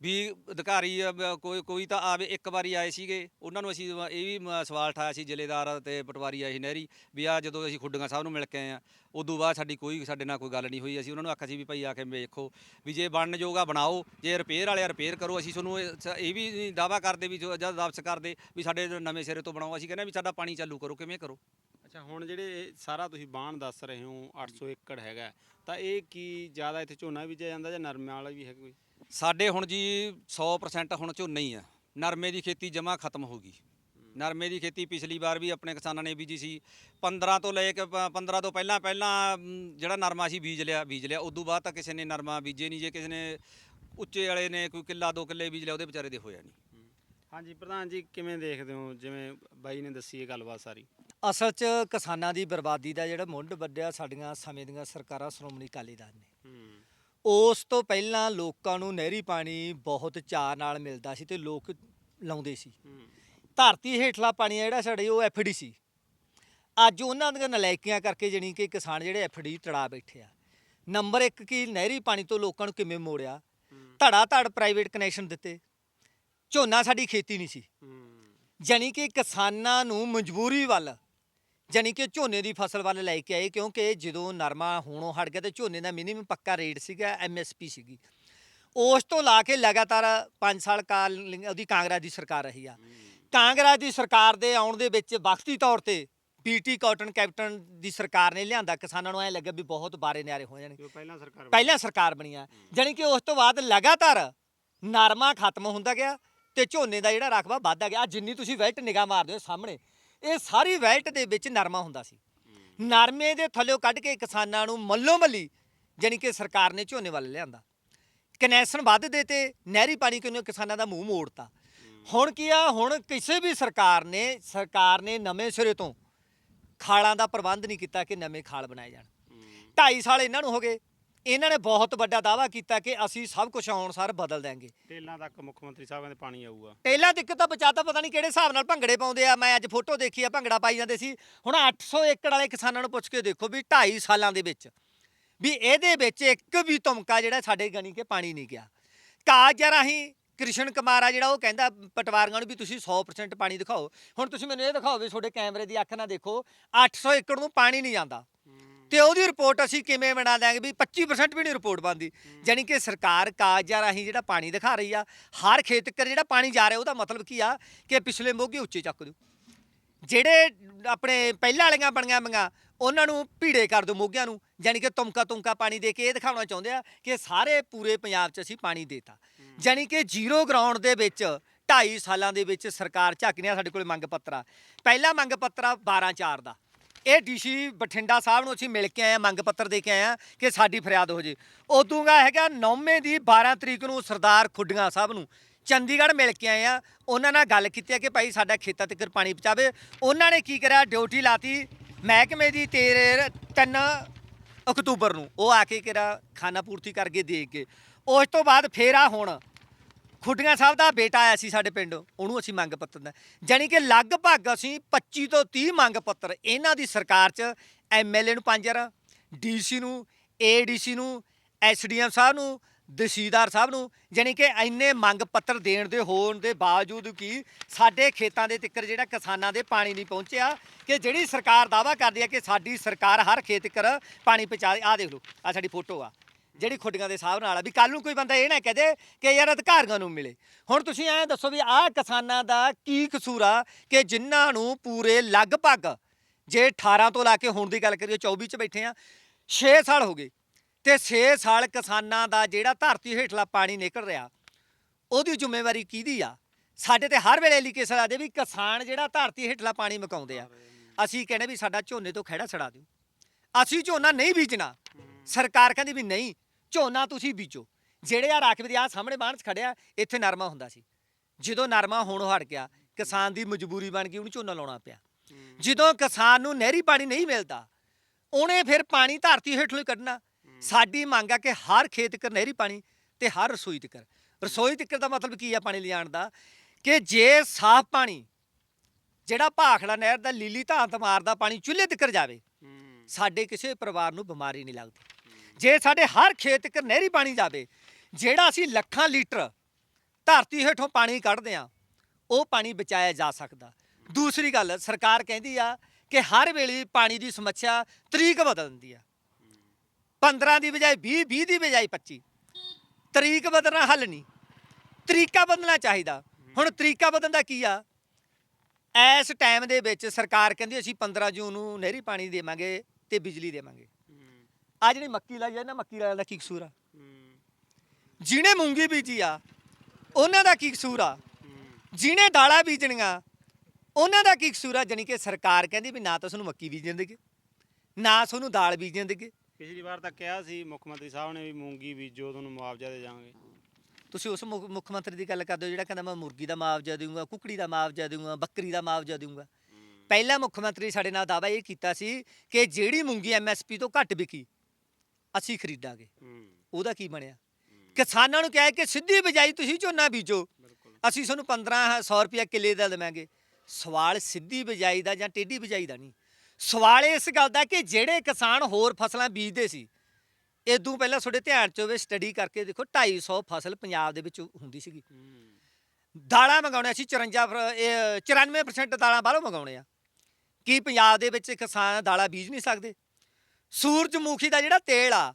ਵੀ ਅਧਿਕਾਰੀ ਅ, ਬ- ਕੋਈ ਕੋਈ ਤਾਂ ਆਵੇ ਇੱਕ ਵਾਰੀ ਆਏ ਸੀਗੇ ਉਹਨਾਂ ਨੂੰ ਅਸੀਂ ਇਹ ਵੀ ਮ- ਸਵਾਲ ਠਾਇਆ ਸੀ ਜ਼ਿਲ੍ਹੇਦਾਰ ਤੇ ਪਟਵਾਰੀ ਆਏ ਸੀ ਨਹਿਰੀ ਵੀ ਆ ਜਦੋਂ ਅਸੀਂ ਖੁੱਡੀਆਂ ਸਾਹਿਬ ਨੂੰ ਮਿਲ ਕੇ ਆਏ ਆ ਉਦੋਂ ਬਾਅਦ ਸਾਡੀ ਕੋਈ ਸਾਡੇ ਨਾਲ ਕੋਈ ਗੱਲ ਨਹੀਂ ਹੋਈ ਅਸੀਂ ਉਹਨਾਂ ਨੂੰ ਆਖਿਆ ਸੀ ਵੀ ਭਾਈ ਆ ਕੇ ਵੇਖੋ ਵੀ ਜੇ ਬਣਨ ਜੋਗਾ ਬਣਾਓ ਜੇ ਰਿਪੇਅਰ ਵਾਲਿਆ ਰਿਪੇਅਰ ਕਰੋ ਅਸੀਂ ਤੁਹਾਨੂੰ ਇਹ ਸ- ਇਹ ਵੀ ਨਹੀਂ ਦਾਵਾ ਕਰਦੇ ਵੀ ਜੋ- ਜਦ ਵਾਪਸ ਕਰਦੇ ਵੀ ਸਾਡੇ ਨਵੇਂ ਸਿਰੇ ਤੋਂ ਬਣਾਓ ਅਸੀਂ ਕਹਿੰਦੇ ਵੀ ਸਾਡਾ ਪਾਣੀ ਚਾਲੂ ਕਰੋ ਕਿਵੇਂ ਕਰੋ? ਅੱਛਾ ਹੁਣ ਜਿਹੜੇ ਇਹ ਸਾਰਾ ਤੁਸੀਂ ਬਾਣ ਦੱਸ ਰਹੇ ਹੋ 800 ਏਕੜ ਹੈਗਾ ਤਾਂ ਇਹ ਕੀ ਜ਼ਿਆਦਾ ਇੱਥੇ ਝੋਨਾ ਬੀਜਿਆ ਜਾਂਦਾ ਜਾਂ ਨਰਮੇ ਵਾਲਾ ਵੀ ਹੈਗਾ ਕੋਈ? ਸਾਡੇ ਹੁਣ ਜੀ 100% ਹੁਣ ਝੋਨਾ ਹੀ ਆ। ਨਰਮੇ ਦੀ ਖੇਤੀ ਜਮਾ ਖਤਮ ਹੋ ਗਈ। ਨਰਮੇ ਦੀ ਖੇਤੀ ਪਿਛਲੀ ਵਾਰ ਵੀ ਆਪਣੇ ਕਿਸਾਨਾਂ ਨੇ ਬੀਜੀ ਸੀ। 15 ਤੋਂ ਲੈ ਕੇ ਪ- 15 ਤੋਂ ਪਹਿਲਾਂ ਪਹਿਲਾਂ ਜਿਹੜਾ ਨਰਮਾ ਸੀ ਬੀਜ ਲਿਆ ਬੀਜ ਲਿਆ। ਉਦੋਂ ਬਾਅਦ ਤਾਂ ਕਿਸੇ ਨੇ ਨਰਮਾ ਬੀਜੇ ਨਹੀਂ। ਜੇ ਕਿਸੇ ਨੇ ਉੱਚੇ ਵਾਲੇ ਨੇ ਕੋਈ ਕਿੱਲਾ ਦੋ ਕਿੱਲੇ ਬੀਜ ਲਿਆ ਉਹਦੇ ਵਿਚਾਰੇ ਦੇ ਹੋਇਆ ਨਹੀਂ। ਹਾਂਜੀ ਪ੍ਰਧਾਨ ਜੀ ਕਿਵੇਂ ਦੇਖਦੇ ਹੋ? ਜਿਵੇਂ ਬਾਈ ਨੇ ਦੱਸੀ ਇਹ ਗੱਲਬਾਤ ਸਾਰੀ। ਅਸਲ 'ਚ ਕਿਸਾਨਾਂ ਦੀ ਬਰਬਾਦੀ ਦਾ ਜਿਹੜਾ ਮੁੱਢ ਵੱਡਿਆ ਸਾਡੀਆਂ ਸਮੇਂ ਦੀਆਂ ਸਰਕਾਰਾਂ ਸ਼੍ਰੋਮਣੀ ਅਕਾਲੀ ਦਲ ਨੇ। ਉਸ ਤੋਂ ਪਹਿਲਾਂ ਲੋਕਾਂ ਨੂੰ ਨਹਿਰੀ ਪਾਣੀ ਬਹੁਤ ਚਾਅ ਨਾਲ ਮਿਲਦਾ ਸੀ ਤੇ ਲੋਕ ਲਾਉਂਦੇ ਸੀ। ਧਰਤੀ ਹੇਠਲਾ ਪਾਣੀ ਆ ਜਿਹੜਾ ਸਾਡੇ ਉਹ ਐਫਡੀ ਸੀ। ਅੱਜ ਉਹਨਾਂ ਦੀਆਂ ਨਲਾਇਕੀਆਂ ਕਰਕੇ ਜਣੀ ਕਿ ਕਿਸਾਨ ਜਿਹੜੇ ਐਫਡੀ ਤੜਾ ਬੈਠੇ ਆ। ਨੰਬਰ 1 ਕੀ ਨਹਿਰੀ ਪਾਣੀ ਤੋਂ ਲੋਕਾਂ ਨੂੰ ਕਿਵੇਂ ਮੋੜਿਆ? ਧੜਾ ਧੜ ਪ੍ਰਾਈਵੇਟ ਕਨੈਕਸ਼ਨ ਦਿੱਤੇ। ਝੋਨਾ ਸਾਡੀ ਖੇਤੀ ਨਹੀਂ ਸੀ। ਜਾਣੀ ਕਿ ਕਿਸਾਨਾਂ ਨੂੰ ਮਜਬੂਰੀ ਵੱਲ ਜਾਣੀ ਕਿ ਝੋਨੇ ਦੀ ਫਸਲ ਵੱਲ ਲੈ ਕੇ ਆਏ ਕਿਉਂਕਿ ਜਦੋਂ ਨਰਮਾ ਹੋਣੋਂ ਹਟ ਗਿਆ ਤੇ ਝੋਨੇ ਦਾ ਮਿਨੀਮਮ ਪੱਕਾ ਰੇਟ ਸੀਗਾ ਐਮਐਸਪੀ ਸੀਗੀ। ਉਸ ਤੋਂ ਲਾ ਕੇ ਲਗਾਤਾਰ 5 ਸਾਲ ਕਾਲ ਉਹਦੀ ਕਾਂਗਰਸ ਦੀ ਸਰਕਾਰ ਰਹੀ ਆ। ਕਾਂਗਰਸ ਦੀ ਸਰਕਾਰ ਦੇ ਆਉਣ ਦੇ ਵਿੱਚ ਵਕਤੀ ਤੌਰ ਤੇ ਪੀਟੀ ਕਾਟਨ ਕੈਪਟਨ ਦੀ ਸਰਕਾਰ ਨੇ ਲਿਆਂਦਾ ਕਿਸਾਨਾਂ ਨੂੰ ਐ ਲੱਗਾ ਵੀ ਬਹੁਤ ਬਾਰੇ ਨਿਆਰੇ ਹੋ ਜਾਣਗੇ। ਪਹਿਲਾਂ ਸਰਕਾਰ ਪਹਿਲਾਂ ਸਰਕਾਰ ਬਣੀ ਆ। ਜਾਣੀ ਕਿ ਉਸ ਤੋਂ ਬਾਅਦ ਲਗਾਤਾਰ ਨਰਮਾ ਖਤਮ ਹੁੰਦਾ ਗਿਆ ਤੇ ਝੋਨੇ ਦਾ ਜਿਹੜਾ ਰਕਬਾ ਵੱਧਦਾ ਗਿਆ। ਜਿੰਨੀ ਤੁਸੀਂ ਵੈਲਟ ਨਿਗਾਹ ਮਾਰਦੇ ਹੋ ਸਾਹਮਣੇ ਇਹ ਸਾਰੀ ਵੈਲਟ ਦੇ ਵਿੱਚ ਨਰਮਾ ਹੁੰਦਾ ਸੀ। ਨਰਮੇ ਦੇ ਥੱਲਿਓਂ ਕੱਢ ਕੇ ਕਿਸਾਨਾਂ ਨੂੰ ਮੱਲੋ ਮੱਲੀ ਜਾਣੀ ਕਿ ਸਰਕਾਰ ਨੇ ਝੋਨੇ ਵੱਲ ਲਿਆਂਦਾ। ਕਨੈਕਸ਼ਨ ਵੱਧ ਦੇ ਤੇ ਨਹਿਰੀ ਪਾਣੀ ਕਿਉਂ ਕਿਸਾਨਾਂ ਦਾ ਮੂੰਹ ਮੋੜਤਾ। ਹੁਣ ਕੀ ਆ, ਹੁਣ ਕਿਸੇ ਵੀ ਸਰਕਾਰ ਨੇ ਸਰਕਾਰ ਨੇ ਨਵੇਂ ਸਿਰੇ ਤੋਂ ਖਾਲਾਂ ਦਾ ਪ੍ਰਬੰਧ ਨਹੀਂ ਕੀਤਾ ਕਿ ਨਵੇਂ ਖਾਲ ਬਣਾਏ ਜਾਣ। 2.5 ਸਾਲ ਇਹਨਾਂ ਨੂੰ ਹੋ ਗਏ। ਇਹਨਾਂ ਨੇ ਬਹੁਤ ਵੱਡਾ ਦਾਅਵਾ ਕੀਤਾ ਕਿ ਅਸੀਂ ਸਭ ਕੁਝ ਆਉਣ ਸਾਰ ਬਦਲ ਦਾਂਗੇ ਟੇਲਾਂ ਤੱਕ ਮੁੱਖ ਮੰਤਰੀ ਸਾਹਿਬ ਕਹਿੰਦੇ ਪਾਣੀ ਆਊਗਾ। ਪਹਿਲਾਂ ਦਿੱਕਤ ਤਾਂ ਬਚਾਤਾ ਪਤਾ ਨਹੀਂ ਕਿਹੜੇ ਹਿਸਾਬ ਨਾਲ ਭੰਗੜੇ ਪਾਉਂਦੇ ਆ। ਮੈਂ ਅੱਜ ਫੋਟੋ ਦੇਖੀ ਆ ਭੰਗੜਾ ਪਾਈ ਜਾਂਦੇ ਸੀ। ਹੁਣ 800 ਏਕੜ ਵਾਲੇ ਕਿਸਾਨਾਂ ਨੂੰ ਪੁੱਛ ਕੇ ਦੇਖੋ ਵੀ 2.5 ਸਾਲਾਂ ਦੇ ਵਿੱਚ ਵੀ ਇਹਦੇ ਵਿੱਚ ਇੱਕ ਵੀ ਤੁਮਕਾ ਜਿਹੜਾ ਸਾਡੇ ਗਣੀ ਕੇ ਪਾਣੀ ਨਹੀਂ ਗਿਆ। ਕਾਜ ਰਾਹੀਂ ਕ੍ਰਿਸ਼ਨ ਕੁਮਾਰ ਆ ਜਿਹੜਾ ਉਹ ਕਹਿੰਦਾ ਪਟਵਾਰੀਆਂ ਨੂੰ ਵੀ ਤੁਸੀਂ 100% ਪਾਣੀ ਦਿਖਾਓ। ਹੁਣ ਤੁਸੀਂ ਮੈਨੂੰ ਇਹ ਦਿਖਾਓ ਵੀ ਤੁਹਾਡੇ ਕੈਮਰੇ ਦੀ ਅੱਖ ਨਾਲ ਦੇਖੋ 800 ਏਕੜ ਨੂੰ ਪਾਣੀ ਨਹੀਂ ਜਾਂਦਾ ਤੇ ਉਹਦੀ ਰਿਪੋਰਟ ਅਸੀਂ ਕਿਵੇਂ ਬਣਾ ਦਿਆਂਗੇ? ਵੀ 25% ਵੀ ਨਹੀਂ ਰਿਪੋਰਟ ਬਣਦੀ। ਜਾਣੀ ਕਿ ਸਰਕਾਰ ਕਾਗਜ਼ਾਂ ਰਾਹੀਂ ਜਿਹੜਾ ਪਾਣੀ ਦਿਖਾ ਰਹੀ ਆ, ਹਰ ਖੇਤ ਕਰ ਜਿਹੜਾ ਪਾਣੀ ਜਾ ਰਿਹਾ, ਉਹਦਾ ਮਤਲਬ ਕੀ ਆ ਕਿ ਪਿਛਲੇ ਮੋਗੇ ਉੱਚੇ ਚੱਕ ਦਿਓ। ਜਿਹੜੇ ਆਪਣੇ ਪਹਿਲਾਂ ਵਾਲੀਆਂ ਬਣੀਆਂ ਮੰਗਾ ਉਹਨਾਂ ਨੂੰ ਭੀੜੇ ਕਰ ਦਿਓ ਮੋਗਿਆਂ ਨੂੰ। ਜਾਣੀ ਕਿ ਤੁਮਕਾ ਤੁਮਕਾ ਪਾਣੀ ਦੇ ਕੇ ਇਹ ਦਿਖਾਉਣਾ ਚਾਹੁੰਦੇ ਆ ਕਿ ਸਾਰੇ ਪੂਰੇ ਪੰਜਾਬ 'ਚ ਅਸੀਂ ਪਾਣੀ ਦੇਤਾ। ਜਾਣੀ ਕਿ ਜ਼ੀਰੋ ਗਰਾਊਂਡ ਦੇ ਵਿੱਚ 2.5 ਸਾਲਾਂ ਦੇ ਵਿੱਚ ਸਰਕਾਰ ਝੱਕ ਆ ਸਾਡੇ ਕੋਲ ਮੰਗ ਪੱਤਰਾ। ਪਹਿਲਾ ਮੰਗ ਪੱਤਰਾ 12 4 ਦਾ। ਇਹ ਡੀਸੀ ਬਠਿੰਡਾ ਸਾਹਿਬ ਨੂੰ ਅਸੀਂ ਮਿਲ ਕੇ ਆਏ ਆ ਮੰਗ ਪੱਤਰ ਦੇ ਕੇ ਆਏ ਆ ਕਿ ਸਾਡੀ ਫਰਿਆਦ ਹੋ ਜੇ। ਉਦੋਂਗਾ ਹੈਗਾ 9ਵੇਂ ਦੀ 12 ਤਰੀਕ ਨੂੰ ਸਰਦਾਰ ਖੁੱਡੀਆਂ ਸਾਹਿਬ ਨੂੰ ਚੰਡੀਗੜ੍ਹ ਮਿਲ ਕੇ ਆਏ ਆ ਉਹਨਾਂ ਨਾਲ ਗੱਲ ਕੀਤੀ ਹੈ ਕਿ ਭਾਈ ਸਾਡਾ ਖੇਤਾਂ ਤੱਕ ਪਾਣੀ ਪਹੁੰਚਾਵੇ। ਉਹਨਾਂ ਨੇ ਕੀ ਕਰਿਆ? ਡਿਊਟੀ ਲਾਤੀ ਮਹਿਕਮੇ ਦੀ ਤੇਰੇ 3 ਅਕਤੂਬਰ ਨੂੰ। ਉਹ ਆ ਕੇ ਕਿਰਾ ਖਾਨਾ ਪੂਰਤੀ ਕਰਕੇ ਦੇ ਕੇ। ਉਸ ਤੋਂ ਬਾਅਦ ਫੇਰ ਆ ਹੁਣ ਖੁੱਡੀਆਂ ਸਾਹਿਬ ਦਾ ਬੇਟਾ ਆਇਆ ਸੀ ਸਾਡੇ ਪਿੰਡ, ਉਹਨੂੰ ਅਸੀਂ ਮੰਗ ਪੱਤਰ ਦਾ ਜਾਣੀ ਕਿ ਲਗਭਗ ਅਸੀਂ 25 ਤੋਂ 30 ਮੰਗ ਪੱਤਰ ਇਹਨਾਂ ਦੀ ਸਰਕਾਰ 'ਚ ਐਮਐਲਏ ਨੂੰ ਪੰਜ ਵਾਰ ਡੀਸੀ ਨੂੰ ਏਡੀਸੀ ਨੂੰ ਐਸਡੀਐਮ ਸਾਹਿਬ ਨੂੰ, ਤਹਿਸੀਲਦਾਰ ਸਾਹਿਬ ਨੂੰ, ਜਾਣੀ ਕਿ ਇੰਨੇ ਮੰਗ ਪੱਤਰ ਦੇਣ ਦੇ ਹੋਣ ਦੇ ਬਾਵਜੂਦ ਕੀ ਸਾਡੇ ਖੇਤਾਂ ਦੇ ਤਿੱਕਰ ਜਿਹੜਾ ਕਿਸਾਨਾਂ ਦੇ ਪਾਣੀ ਨਹੀਂ ਪਹੁੰਚਿਆ, ਕਿ ਜਿਹੜੀ ਸਰਕਾਰ ਦਾਵਾ ਕਰਦੀ ਹੈ ਕਿ ਸਾਡੀ ਸਰਕਾਰ ਹਰ ਖੇਤ ਤਿੱਕਰ ਪਾਣੀ ਪਹੁੰਚਾ ਆਹ ਦੇਖ ਲਓ ਆ ਸਾਡੀ ਫੋਟੋ ਆ। ਜਿਹੜੀ ਖੁੱਡੀਆਂ ਦੇ ਹਿਸਾਬ ਨਾਲ ਆ, ਵੀ ਕੱਲ ਨੂੰ ਕੋਈ ਬੰਦਾ ਇਹ ਨਾ ਕਹਦੇ ਕਿ ਯਾਰ ਅਧਿਕਾਰੀਆਂ ਨੂੰ ਮਿਲੇ। ਹੁਣ ਤੁਸੀਂ ਐਂ ਦੱਸੋ ਵੀ ਆਹ ਕਿਸਾਨਾਂ ਦਾ ਕੀ ਕਸੂਰ ਆ ਕਿ ਜਿਨ੍ਹਾਂ ਨੂੰ ਪੂਰੇ ਲਗਭਗ ਜੇ 18 ਤੋਂ ਲਾ ਕੇ ਹੁਣ ਦੀ ਗੱਲ ਕਰੀਏ 24 ਚ ਬੈਠੇ ਆ 6 ਸਾਲ ਹੋ ਗਏ ਤੇ 6 ਸਾਲ ਕਿਸਾਨਾਂ ਦਾ ਜਿਹੜਾ ਧਰਤੀ ਹੇਠਲਾ ਪਾਣੀ ਨਿਕਲ ਰਿਹਾ, ਉਹਦੀ ਜ਼ਿੰਮੇਵਾਰੀ ਕਿਹਦੀ ਆ? ਸਾਡੇ ਤੇ ਹਰ ਵੇਲੇ ਐਲੀਗੇਸ਼ਨ ਆਦੇ ਵੀ ਕਿਸਾਨ ਜਿਹੜਾ ਧਰਤੀ ਹੇਠਲਾ ਪਾਣੀ ਮਕਾਉਂਦੇ ਆ, ਅਸੀਂ ਕਹਿੰਦੇ ਵੀ ਸਾਡਾ ਝੋਨੇ ਤੋਂ ਖਹਿੜਾ ਛੜਾ ਦਿਓ। ਅਸੀਂ ਝੋਨਾ ਨਹੀਂ ਬੀਜਣਾ, ਸਰਕਾਰ ਕਹਿੰਦੀ ਵੀ ਨਹੀਂ ਝੋਨਾ ਤੁਸੀਂ ਬੀਜੋ। ਜਿਹੜੇ ਆ ਰਾਖਵੇਂ ਦੇ ਆ ਸਾਹਮਣੇ ਬਾਣਸ ਖੜਿਆ ਇੱਥੇ ਨਰਮਾ ਹੁੰਦਾ ਸੀ। ਜਦੋਂ ਨਰਮਾ ਹੋਣੋਂ ਹਟ ਗਿਆ ਕਿਸਾਨ ਦੀ ਮਜਬੂਰੀ ਬਣ ਗਈ ਉਹਨੂੰ ਝੋਨਾ ਲਾਉਣਾ ਪਿਆ। ਜਦੋਂ ਕਿਸਾਨ ਨੂੰ ਨਹਿਰੀ ਪਾਣੀ ਨਹੀਂ ਮਿਲਦਾ ਉਹਨੇ ਫਿਰ ਪਾਣੀ ਧਰਤੀ ਹੇਠੋਂ ਹੀ ਕੱਢਣਾ। ਸਾਡੀ ਮੰਗ ਆ ਕਿ ਹਰ ਖੇਤ ਕਰ ਨਹਿਰੀ ਪਾਣੀ ਤੇ ਹਰ ਰਸੋਈ ਤੱਕ ਰਸੋਈ ਤੱਕ ਦਾ ਮਤਲਬ ਕੀ ਆ ਪਾਣੀ ਲਿਜਾਣ ਦਾ? ਕਿ ਜੇ ਸਾਫ਼ ਪਾਣੀ ਜਿਹੜਾ ਭਾਖੜਾ ਨਹਿਰ ਦਾ ਲੀਲੀ ਧਾਂਤ ਮਾਰਦਾ ਪਾਣੀ ਚੁੱਲ੍ਹੇ ਤੱਕ ਜਾਵੇ ਸਾਡੇ ਕਿਸੇ ਪਰਿਵਾਰ ਨੂੰ ਬਿਮਾਰੀ ਨਹੀਂ ਲੱਗਦੀ। ਜੇ ਸਾਡੇ ਹਰ ਖੇਤ ਤੱਕ ਨਹਿਰੀ ਪਾਣੀ ਜਾਵੇ, ਜਿਹੜਾ ਅਸੀਂ ਲੱਖਾਂ ਲੀਟਰ ਧਰਤੀ ਹੇਠੋਂ ਪਾਣੀ ਕੱਢਦੇ ਆ ਉਹ ਪਾਣੀ ਬਚਾਇਆ ਜਾ ਸਕਦਾ। ਦੂਸਰੀ ਗੱਲ, ਸਰਕਾਰ ਕਹਿੰਦੀ ਆ ਕਿ ਹਰ ਵੇਲੇ ਪਾਣੀ ਦੀ ਸਮੱਸਿਆ ਤਰੀਕ ਬਦਲਦੀ ਆ। 15 ਦੀ ਬਜਾਏ 20 20 ਦੀ ਬਜਾਏ 25 ਤਰੀਕ ਬਦਲਣਾ ਹੱਲ ਨਹੀਂ। ਤਰੀਕਾ ਬਦਲਣਾ ਚਾਹੀਦਾ। ਹੁਣ ਤਰੀਕਾ ਬਦਲਣ ਦਾ ਕੀ ਆ? ਇਸ ਟਾਈਮ ਦੇ ਵਿੱਚ ਸਰਕਾਰ ਕਹਿੰਦੀ ਅਸੀਂ 15 ਜੂਨ ਨੂੰ ਨਹਿਰੀ ਪਾਣੀ ਦੇਵਾਂਗੇ ਤੇ ਬਿਜਲੀ ਦੇਵਾਂਗੇ। ਆ ਜਿਹੜੀ ਮੱਕੀ ਲਾਈ ਆ ਨਾ ਮੱਕੀ ਲਾਇਆ ਦਾ ਕੀ ਕਸੂਰ ਆ? ਜਿਹਨੇ ਮੂੰਗੀ ਬੀਜੀ ਆ ਉਹਨਾਂ ਦਾ ਕੀ ਕਸੂਰ ਆ? ਜਿਹਨੇ ਦਾਲਾਂ ਬੀਜਣੀਆਂ ਉਹਨਾਂ ਦਾ ਕੀ ਕਸੂਰ ਆ? ਜਾਣੀ ਕਿ ਸਰਕਾਰ ਕਹਿੰਦੀ ਵੀ ਨਾ ਤਾਂ ਤੁਹਾਨੂੰ ਮੱਕੀ ਬੀਜਣ ਦੇਗੇ ਨਾ ਤੁਹਾਨੂੰ ਦਾਲ ਬੀਜਣ ਦੇਗੇ। ਪਿਛਲੀ ਵਾਰ ਤਾਂ ਕਿਹਾ ਸੀ ਮੁੱਖ ਮੰਤਰੀ ਸਾਹਿਬ ਨੇ ਵੀ ਮੂੰਗੀ ਬੀਜੋ ਤੁਹਾਨੂੰ ਮੁਆਵਜ਼ਾ ਦੇ ਜਾਵਾਂਗੇ ਤੁਸੀਂ ਉਸ ਮੁੱਖ ਮੁੱਖ ਮੰਤਰੀ ਦੀ ਗੱਲ ਕਰਦੇ ਹੋ ਜਿਹੜਾ ਕਹਿੰਦਾ ਮੈਂ ਮੁਰਗੀ ਦਾ ਮੁਆਵਜ਼ਾ ਦੇਵਾਂਗਾ ਕੁਕੜੀ ਦਾ ਮੁਆਵਜ਼ਾ ਦੇਵਾਂਗਾ ਬੱਕਰੀ ਦਾ ਮੁਆਵਜ਼ਾ ਦੇਵਾਂਗਾ ਪਹਿਲਾ ਮੁੱਖ ਮੰਤਰੀ ਸਾਡੇ ਨਾਲ ਦਾਅਵਾ ਇਹ ਕੀਤਾ ਸੀ ਕਿ ਜਿਹੜੀ ਮੂੰਗੀ ਐਮਐਸਪੀ ਤੋਂ ਘੱਟ ਵਿਕੀ ਅਸੀਂ ਖਰੀਦਾਂਗੇ। ਉਹਦਾ ਕੀ ਬਣਿਆ? ਕਿਸਾਨਾਂ ਨੂੰ ਕਿਹਾ ਕਿ ਸਿੱਧੀ ਬਿਜਾਈ ਤੁਸੀਂ ਝੋਨਾ ਬੀਜੋ। ਅਸੀਂ ਤੁਹਾਨੂੰ 1500 ਰੁਪਏ ਕਿੱਲੇ ਦਾ ਦੇਵਾਂਗੇ। ਸਵਾਲ ਸਿੱਧੀ ਬਿਜਾਈ ਦਾ ਜਾਂ ਟੇਢੀ ਬਿਜਾਈ ਦਾ ਨਹੀਂ। ਸਵਾਲ ਇਸ ਗੱਲ ਦਾ ਕਿ ਜਿਹੜੇ ਕਿਸਾਨ ਹੋਰ ਫਸਲਾਂ ਬੀਜਦੇ ਸੀ ਇਦੋਂ ਪਹਿਲਾਂ ਤੁਹਾਡੇ ਧਿਆਨ ਚ ਹੋਵੇ ਸਟੱਡੀ ਕਰਕੇ ਦੇਖੋ 250 ਫਸਲ ਪੰਜਾਬ ਦੇ ਵਿੱਚ ਹੁੰਦੀ ਸੀਗੀ। ਦਾਲਾਂ ਮੰਗਾਉਣੇ ਅਸੀਂ 54 ਫਰ- ਇਹ 94% ਦਾਲਾਂ ਬਾਹਰੋਂ ਮੰਗਾਉਣੇ ਆ। ਕੀ ਪੰਜਾਬ ਦੇ ਵਿੱਚ ਕਿਸਾਨ ਦਾਲਾਂ ਬੀਜ ਨਹੀਂ ਸਕਦੇ? ਸੂਰਜਮੁਖੀ ਦਾ ਜਿਹੜਾ ਤੇਲ ਆ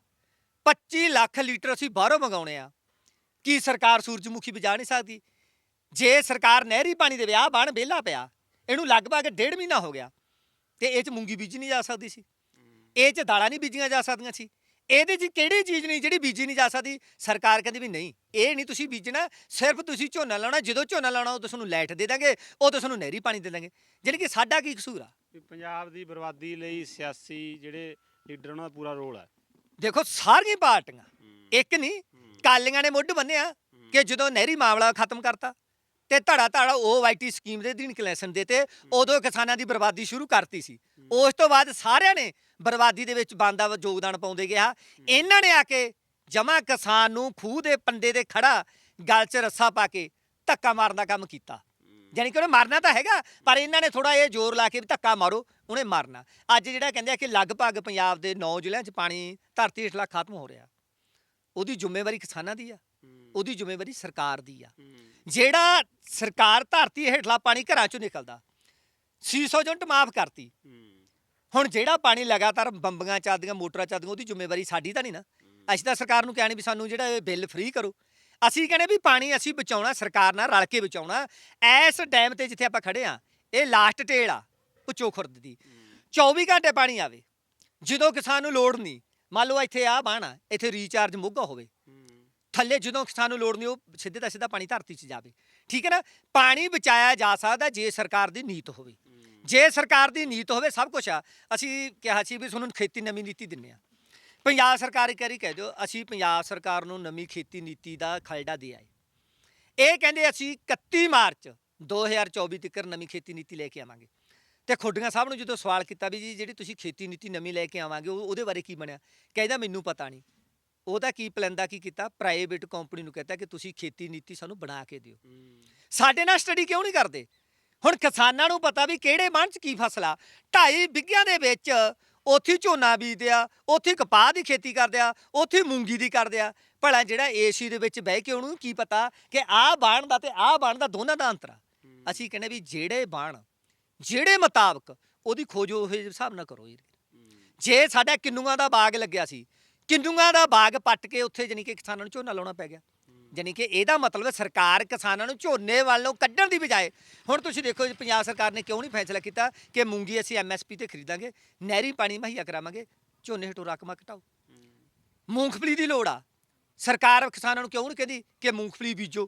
25 ਲੱਖ ਲੀਟਰ ਅਸੀਂ ਬਾਹਰੋਂ ਮੰਗਾਉਣੇ ਆ। ਕੀ ਸਰਕਾਰ ਸੂਰਜਮੁਖੀ ਬਜਾ ਨਹੀਂ ਸਕਦੀ? ਜੇ ਸਰਕਾਰ ਨਹਿਰੀ ਪਾਣੀ ਦੇ ਵਿਆਹ ਬਣ ਵਿਹਲਾ ਪਿਆ, ਇਹਨੂੰ ਲਗਭਗ ਡੇਢ ਮਹੀਨਾ ਹੋ ਗਿਆ, ਤੇ ਇਹ ਚ ਮੂੰਗੀ ਬੀਜੀ ਨਹੀਂ ਜਾ ਸਕਦੀ ਸੀ। ਇਹ ਚ ਦਾਲਾਂ ਨਹੀਂ ਬੀਜੀਆਂ ਜਾ ਸਕਦੀਆਂ ਸੀ। ਇਹਦੇ 'ਚ ਕਿਹੜੀ ਚੀਜ਼ ਨਹੀਂ ਜਿਹੜੀ ਬੀਜੀ ਨਹੀਂ ਜਾ ਸਕਦੀ? ਸਰਕਾਰ ਕਹਿੰਦੀ ਵੀ ਨਹੀਂ, ਇਹ ਨਹੀਂ ਤੁਸੀਂ ਬੀਜਣਾ, ਸਿਰਫ ਤੁਸੀਂ ਝੋਨਾ ਲਾਉਣਾ, ਜਦੋਂ ਝੋਨਾ ਲਾਉਣਾ ਉਹ ਤੁਹਾਨੂੰ ਲਾਈਟ ਦੇ ਦਾਂਗੇ, ਉਦੋਂ ਤੁਹਾਨੂੰ ਨਹਿਰੀ ਪਾਣੀ ਦੇ ਦਾਂਗੇ। ਜਾਣੀ ਕਿ ਸਾਡਾ ਕੀ ਕਸੂਰ ਆ? ਪੰਜਾਬ ਦੀ ਬਰਬਾਦੀ ਲਈ ਸਿਆਸੀ ਜਿਹੜੇ ਲੀਡਰ ਦਾ ਪੂਰਾ ਰੋਲ ਹੈ। ਦੇਖੋ ਸਾਰੀਆਂ ਪਾਰਟੀਆਂ ਇੱਕ ਨਹੀਂ ਕਾਲੀਆਂ ਨੇ ਮੁੱਢ ਬੰਨਿਆ ਕਿ ਜਦੋਂ ਨਹਿਰੀ ਮਾਮਲਾ ਖਤਮ ਕਰਤਾ ਤੇ ਧੜਾ ਧੜਾ ਉਹ ਆਈਟੀ ਸਕੀਮ ਦੇ ਅਧੀਨ ਕਲੈਸ਼ਨ ਦੇ ਤੇ ਉਦੋਂ ਕਿਸਾਨਾਂ ਦੀ ਬਰਬਾਦੀ ਸ਼ੁਰੂ ਕਰਤੀ ਸੀ। ਉਸ ਤੋਂ ਬਾਅਦ ਸਾਰਿਆਂ ਨੇ ਬਰਬਾਦੀ ਦੇ ਵਿੱਚ ਬੰਦਾ ਯੋਗਦਾਨ ਪਾਉਂਦੇ ਗਿਆ। ਇਹਨਾਂ ਨੇ ਆ ਕੇ ਜਮਾ ਕਿਸਾਨ ਨੂੰ ਖੂਹ ਦੇ ਪੰਡੇ ਦੇ ਖੜਾ ਗਲ 'ਚ ਰੱਸਾ ਪਾ ਕੇ ਧੱਕਾ ਮਾਰਨ ਦਾ ਕੰਮ ਕੀਤਾ। ਯਾਨੀ ਕਿ ਉਹਨੇ ਮਾਰਨਾ ਤਾਂ ਹੈਗਾ ਪਰ ਇਹਨਾਂ ਨੇ ਥੋੜਾ ਇਹ ਜ਼ੋਰ ਲਾ ਕੇ ਵੀ ਧੱਕਾ ਮਾਰੋ ਉਹਨੇ ਮਾਰਨਾ। ਅੱਜ ਜਿਹੜਾ ਕਹਿੰਦੇ ਆ ਕਿ ਲਗਭਗ ਪੰਜਾਬ ਦੇ 9 ਜ਼ਿਲ੍ਹਿਆਂ 'ਚ ਪਾਣੀ ਧਰਤੀ ਹੇਠਲਾ ਖਤਮ ਹੋ ਰਿਹਾ। ਉਹਦੀ ਜ਼ਿੰਮੇਵਾਰੀ ਕਿਸਾਨਾਂ ਦੀ ਆ। ਉਹਦੀ ਜ਼ਿੰਮੇਵਾਰੀ ਸਰਕਾਰ ਦੀ ਆ। ਜਿਹੜਾ ਸਰਕਾਰ ਧਰਤੀ ਹੇਠਲਾ ਪਾਣੀ ਘਰਾਂ 'ਚੋਂ ਨਿਕਲਦਾ 600 ਯੂਨਿਟ ਮਾਫ ਕਰਤੀ। ਹੁਣ ਜਿਹੜਾ ਪਾਣੀ ਲਗਾਤਾਰ ਬੰਬੀਆਂ ਚੱਲਦੀਆਂ ਮੋਟਰਾਂ ਚੱਲਦੀਆਂ ਉਹਦੀ ਜ਼ਿੰਮੇਵਾਰੀ ਸਾਡੀ ਤਾਂ ਨਹੀਂ ਨਾ। ਅਸੀਂ ਤਾਂ ਸਰਕਾਰ ਨੂੰ ਕਹਿਣੀ ਵੀ ਸਾਨੂੰ ਜਿਹੜਾ ਇਹ ਬਿੱਲ ਫ੍ਰੀ ਕਰੋ। ਅਸੀਂ ਕਹਿੰਦੇ ਵੀ ਪਾਣੀ ਅਸੀਂ ਬਚਾਉਣਾ ਸਰਕਾਰ ਨਾਲ ਰਲ ਕੇ ਬਚਾਉਣਾ। ਇਸ ਡੈਮ ਤੇ ਜਿੱਥੇ ਆਪਾਂ ਖੜੇ ਆ ਇਹ ਲਾਸਟ ਟੇਲ ਆ ਪੁੱਚੋ ਖੁਰਦ ਦੀ। 24 ਘੰਟੇ ਪਾਣੀ ਆਵੇ। ਜਦੋਂ ਕਿਸਾਨ ਨੂੰ ਲੋੜ ਨਹੀਂ ਮੰਨ ਲਓ ਇੱਥੇ ਆ ਬਾਣਾ ਇੱਥੇ ਰੀਚਾਰਜ ਮੁੱਗਾ ਹੋਵੇ। ਥੱਲੇ ਜਦੋਂ ਕਿਸਾਨ ਨੂੰ ਲੋੜ ਨਹੀਂ ਉਹ ਸਿੱਧੇ ਦਾ ਸਿੱਧਾ ਪਾਣੀ ਧਰਤੀ 'ਚ ਜਾਵੇ। ਠੀਕ ਹੈ ਨਾ? ਪਾਣੀ ਬਚਾਇਆ ਜਾ ਸਕਦਾ ਜੇ ਸਰਕਾਰ ਦੀ ਨੀਤ ਹੋਵੇ। ਜੇ ਸਰਕਾਰ ਦੀ ਨੀਤ ਹੋਵੇ ਸਭ ਕੁਝ ਆ ਅਸੀਂ ਕਿਹਾ ਸੀ ਵੀ ਤੁਹਾਨੂੰ ਖੇਤੀ ਨਵੀਂ ਨੀਤੀ ਦਿੰਨੇ ਆ। ਪੰਜਾਬ ਸਰਕਾਰ ਇੱਕ ਵਾਰੀ ਕਹਿ ਦਿਓ ਅਸੀਂ ਪੰਜਾਬ ਸਰਕਾਰ ਨੂੰ ਨਵੀਂ ਖੇਤੀ ਨੀਤੀ ਦਾ ਖਲੜਾ ਦੇ ਆਏ ਇਹ ਕਹਿੰਦੇ ਅਸੀਂ 31 ਮਾਰਚ 2024 ਤੱਕ ਨਵੀਂ ਖੇਤੀ ਨੀਤੀ ਲੈ ਕੇ ਆਵਾਂਗੇ। ਤੇ ਖੋਡੀਆਂ ਸਾਹਿਬ ਨੂੰ ਜਦੋਂ ਸਵਾਲ ਕੀਤਾ ਵੀ ਜੀ ਜਿਹੜੀ ਤੁਸੀਂ ਖੇਤੀ ਨੀਤੀ ਨਵੀਂ ਲੈ ਕੇ ਆਵਾਂਗੇ ਉਹ- ਉਹਦੇ ਬਾਰੇ ਕੀ ਬਣਿਆ? ਕਹਿੰਦਾ ਮੈਨੂੰ ਪਤਾ ਨਹੀਂ। ਉਹਦਾ ਕੀ ਪਲਾਨ ਦਾ ਕੀ ਕੀਤਾ? ਪ੍ਰਾਈਵੇਟ ਕੰਪਨੀ ਨੂੰ ਕਹਿੰਦਾ ਕਿ ਤੁਸੀਂ ਖੇਤੀ ਨੀਤੀ ਸਾਨੂੰ ਬਣਾ ਕੇ ਦਿਓ। ਸਾਡੇ ਨਾਲ ਸਟੱਡੀ ਕਿਉਂ ਨਹੀਂ ਕਰਦੇ? ਹੁਣ ਕਿਸਾਨਾਂ ਨੂੰ ਪਤਾ ਵੀ ਕਿਹੜੇ ਮਨ ਚ ਕੀ ਫਸਲ ਆ ਢਾਈ ਬਿੱਗਿਆਂ ਦੇ ਵਿੱਚ ਉੱਥੇ ਝੋਨਾ ਬੀਜਦੇ ਆ ਉੱਥੇ ਕਪਾਹ ਦੀ ਖੇਤੀ ਕਰਦੇ ਆ ਉੱਥੇ ਮੂੰਗੀ ਦੀ ਕਰਦੇ ਆ ਭਲਾ ਜਿਹੜਾ ਏਸੀ ਦੇ ਵਿੱਚ ਬਹਿ ਕੇ ਉਹਨੂੰ ਕੀ ਪਤਾ ਕਿ ਆਹ ਬਾਣ ਦਾ ਤੇ ਆਹ ਬਾਣ ਦਾ ਦੋਨਾਂ ਦਾ ਅੰਤਰ ਆ। ਅਸੀਂ ਕਹਿੰਦੇ ਵੀ ਜਿਹੜੇ ਬਾਣ ਜਿਹੜੇ ਮੁਤਾਬਕ ਉਹਦੀ ਖੋਜ ਉਹ ਹਿਸਾਬ ਨਾਲ ਕਰੋ ਜੀ। ਜੇ ਸਾਡਾ ਕਿੰਨੂਆਂ ਦਾ ਬਾਗ ਲੱਗਿਆ ਸੀ ਕਿੰਨੂਆਂ ਦਾ ਬਾਗ ਪੱਟ ਕੇ ਉੱਥੇ ਜਾਨੀ ਕਿ ਕਿਸਾਨਾਂ ਨੂੰ ਝੋਨਾ ਲਾਉਣਾ ਪੈ ਗਿਆ। ਜਾਨੀ ਕਿ ਇਹਦਾ ਮਤਲਬ ਹੈ ਸਰਕਾਰ ਕਿਸਾਨਾਂ ਨੂੰ ਝੋਨੇ ਵੱਲੋਂ ਕੱਢਣ ਦੀ ਬਜਾਏ। ਹੁਣ ਤੁਸੀਂ ਦੇਖੋ ਜੀ ਪੰਜਾਬ ਸਰਕਾਰ ਨੇ ਕਿਉਂ ਨਹੀਂ ਫੈਸਲਾ ਕੀਤਾ ਕਿ ਮੂੰਗੀ ਅਸੀਂ ਐਮਐਸਪੀ ਤੇ ਖਰੀਦਾਂਗੇ ਨਹਿਰੀ ਪਾਣੀ ਮੁਹੱਈਆ ਕਰਾਵਾਂਗੇ ਝੋਨੇ ਹਟੋ ਰਕਮਾ ਘਟਾਓ ਮੂੰਗਫਲੀ ਦੀ ਲੋੜ ਆ। ਸਰਕਾਰ ਕਿਸਾਨਾਂ ਨੂੰ ਕਿਉਂ ਨਹੀਂ ਕਹਿੰਦੀ ਕਿ ਮੂੰਗਫਲੀ ਬੀਜੋ?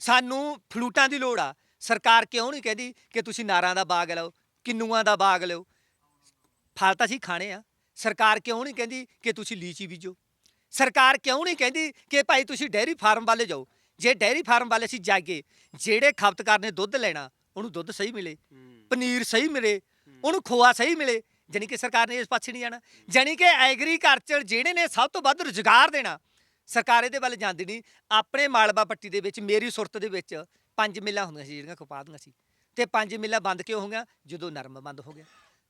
ਸਾਨੂੰ ਫਲੂਟਾਂ ਦੀ ਲੋੜ ਆ। ਸਰਕਾਰ ਕਿਉਂ ਨਹੀਂ ਕਹਿੰਦੀ ਕਿ ਤੁਸੀਂ ਨਾਰਾਂ ਦਾ ਬਾਗ ਲਓ ਕਿੰਨੂਆਂ ਦਾ ਬਾਗ ਲਓ? ਫਲ ਤਾਂ ਅਸੀਂ ਖਾਣੇ ਆ। ਸਰਕਾਰ ਕਿਉਂ ਨਹੀਂ ਕਹਿੰਦੀ ਕਿ ਤੁਸੀਂ ਲੀਚੀ ਬੀਜੋ? ਸਰਕਾਰ ਕਿਉਂ ਨਹੀਂ ਕਹਿੰਦੀ ਕਿ ਭਾਈ ਤੁਸੀਂ ਡੈਰੀ ਫਾਰਮ ਵਾਲੇ ਜਾਓ? ਜੇ ਡੈਰੀ ਫਾਰਮ ਵਾਲੇ ਅਸੀਂ ਜਾਗੇ ਜਿਹੜੇ ਖਪਤਕਾਰ ਨੇ ਦੁੱਧ ਲੈਣਾ ਉਹਨੂੰ ਦੁੱਧ ਸਹੀ ਮਿਲੇ ਪਨੀਰ ਸਹੀ ਮਿਲੇ ਉਹਨੂੰ ਖੋਆ ਸਹੀ ਮਿਲੇ ਜਾਣੀ ਕਿ ਸਰਕਾਰ ਨੇ ਇਸ ਪਾਸੇ ਨਹੀਂ ਜਾਣਾ। ਜਾਣੀ ਕਿ ਐਗਰੀਕਲਚਰ ਜਿਹੜੇ ਨੇ ਸਭ ਤੋਂ ਵੱਧ ਰੁਜ਼ਗਾਰ ਦੇਣਾ। ਸਰਕਾਰ ਇਹਦੇ ਵੱਲ ਜਾਂਦੀ ਨਹੀਂ। ਆਪਣੇ ਮਾਲਵਾ ਪੱਟੀ ਦੇ ਵਿੱਚ ਮੇਰੀ ਸੁਰਤ ਦੇ ਵਿੱਚ ਪੰਜ ਮਿੱਲਾਂ ਹੁੰਦੀਆਂ ਸੀ ਜਿਹੜੀਆਂ ਕਪਾਹ ਦੀਆਂ ਸੀ। ਤੇ ਪੰਜ ਮਿੱਲਾਂ ਬੰਦ ਕਿਉਂ ਹੋ ਗਈਆਂ? ਜਦੋਂ ਨਰਮਾ ਬੰਦ ਹੋ ਗਿਆ।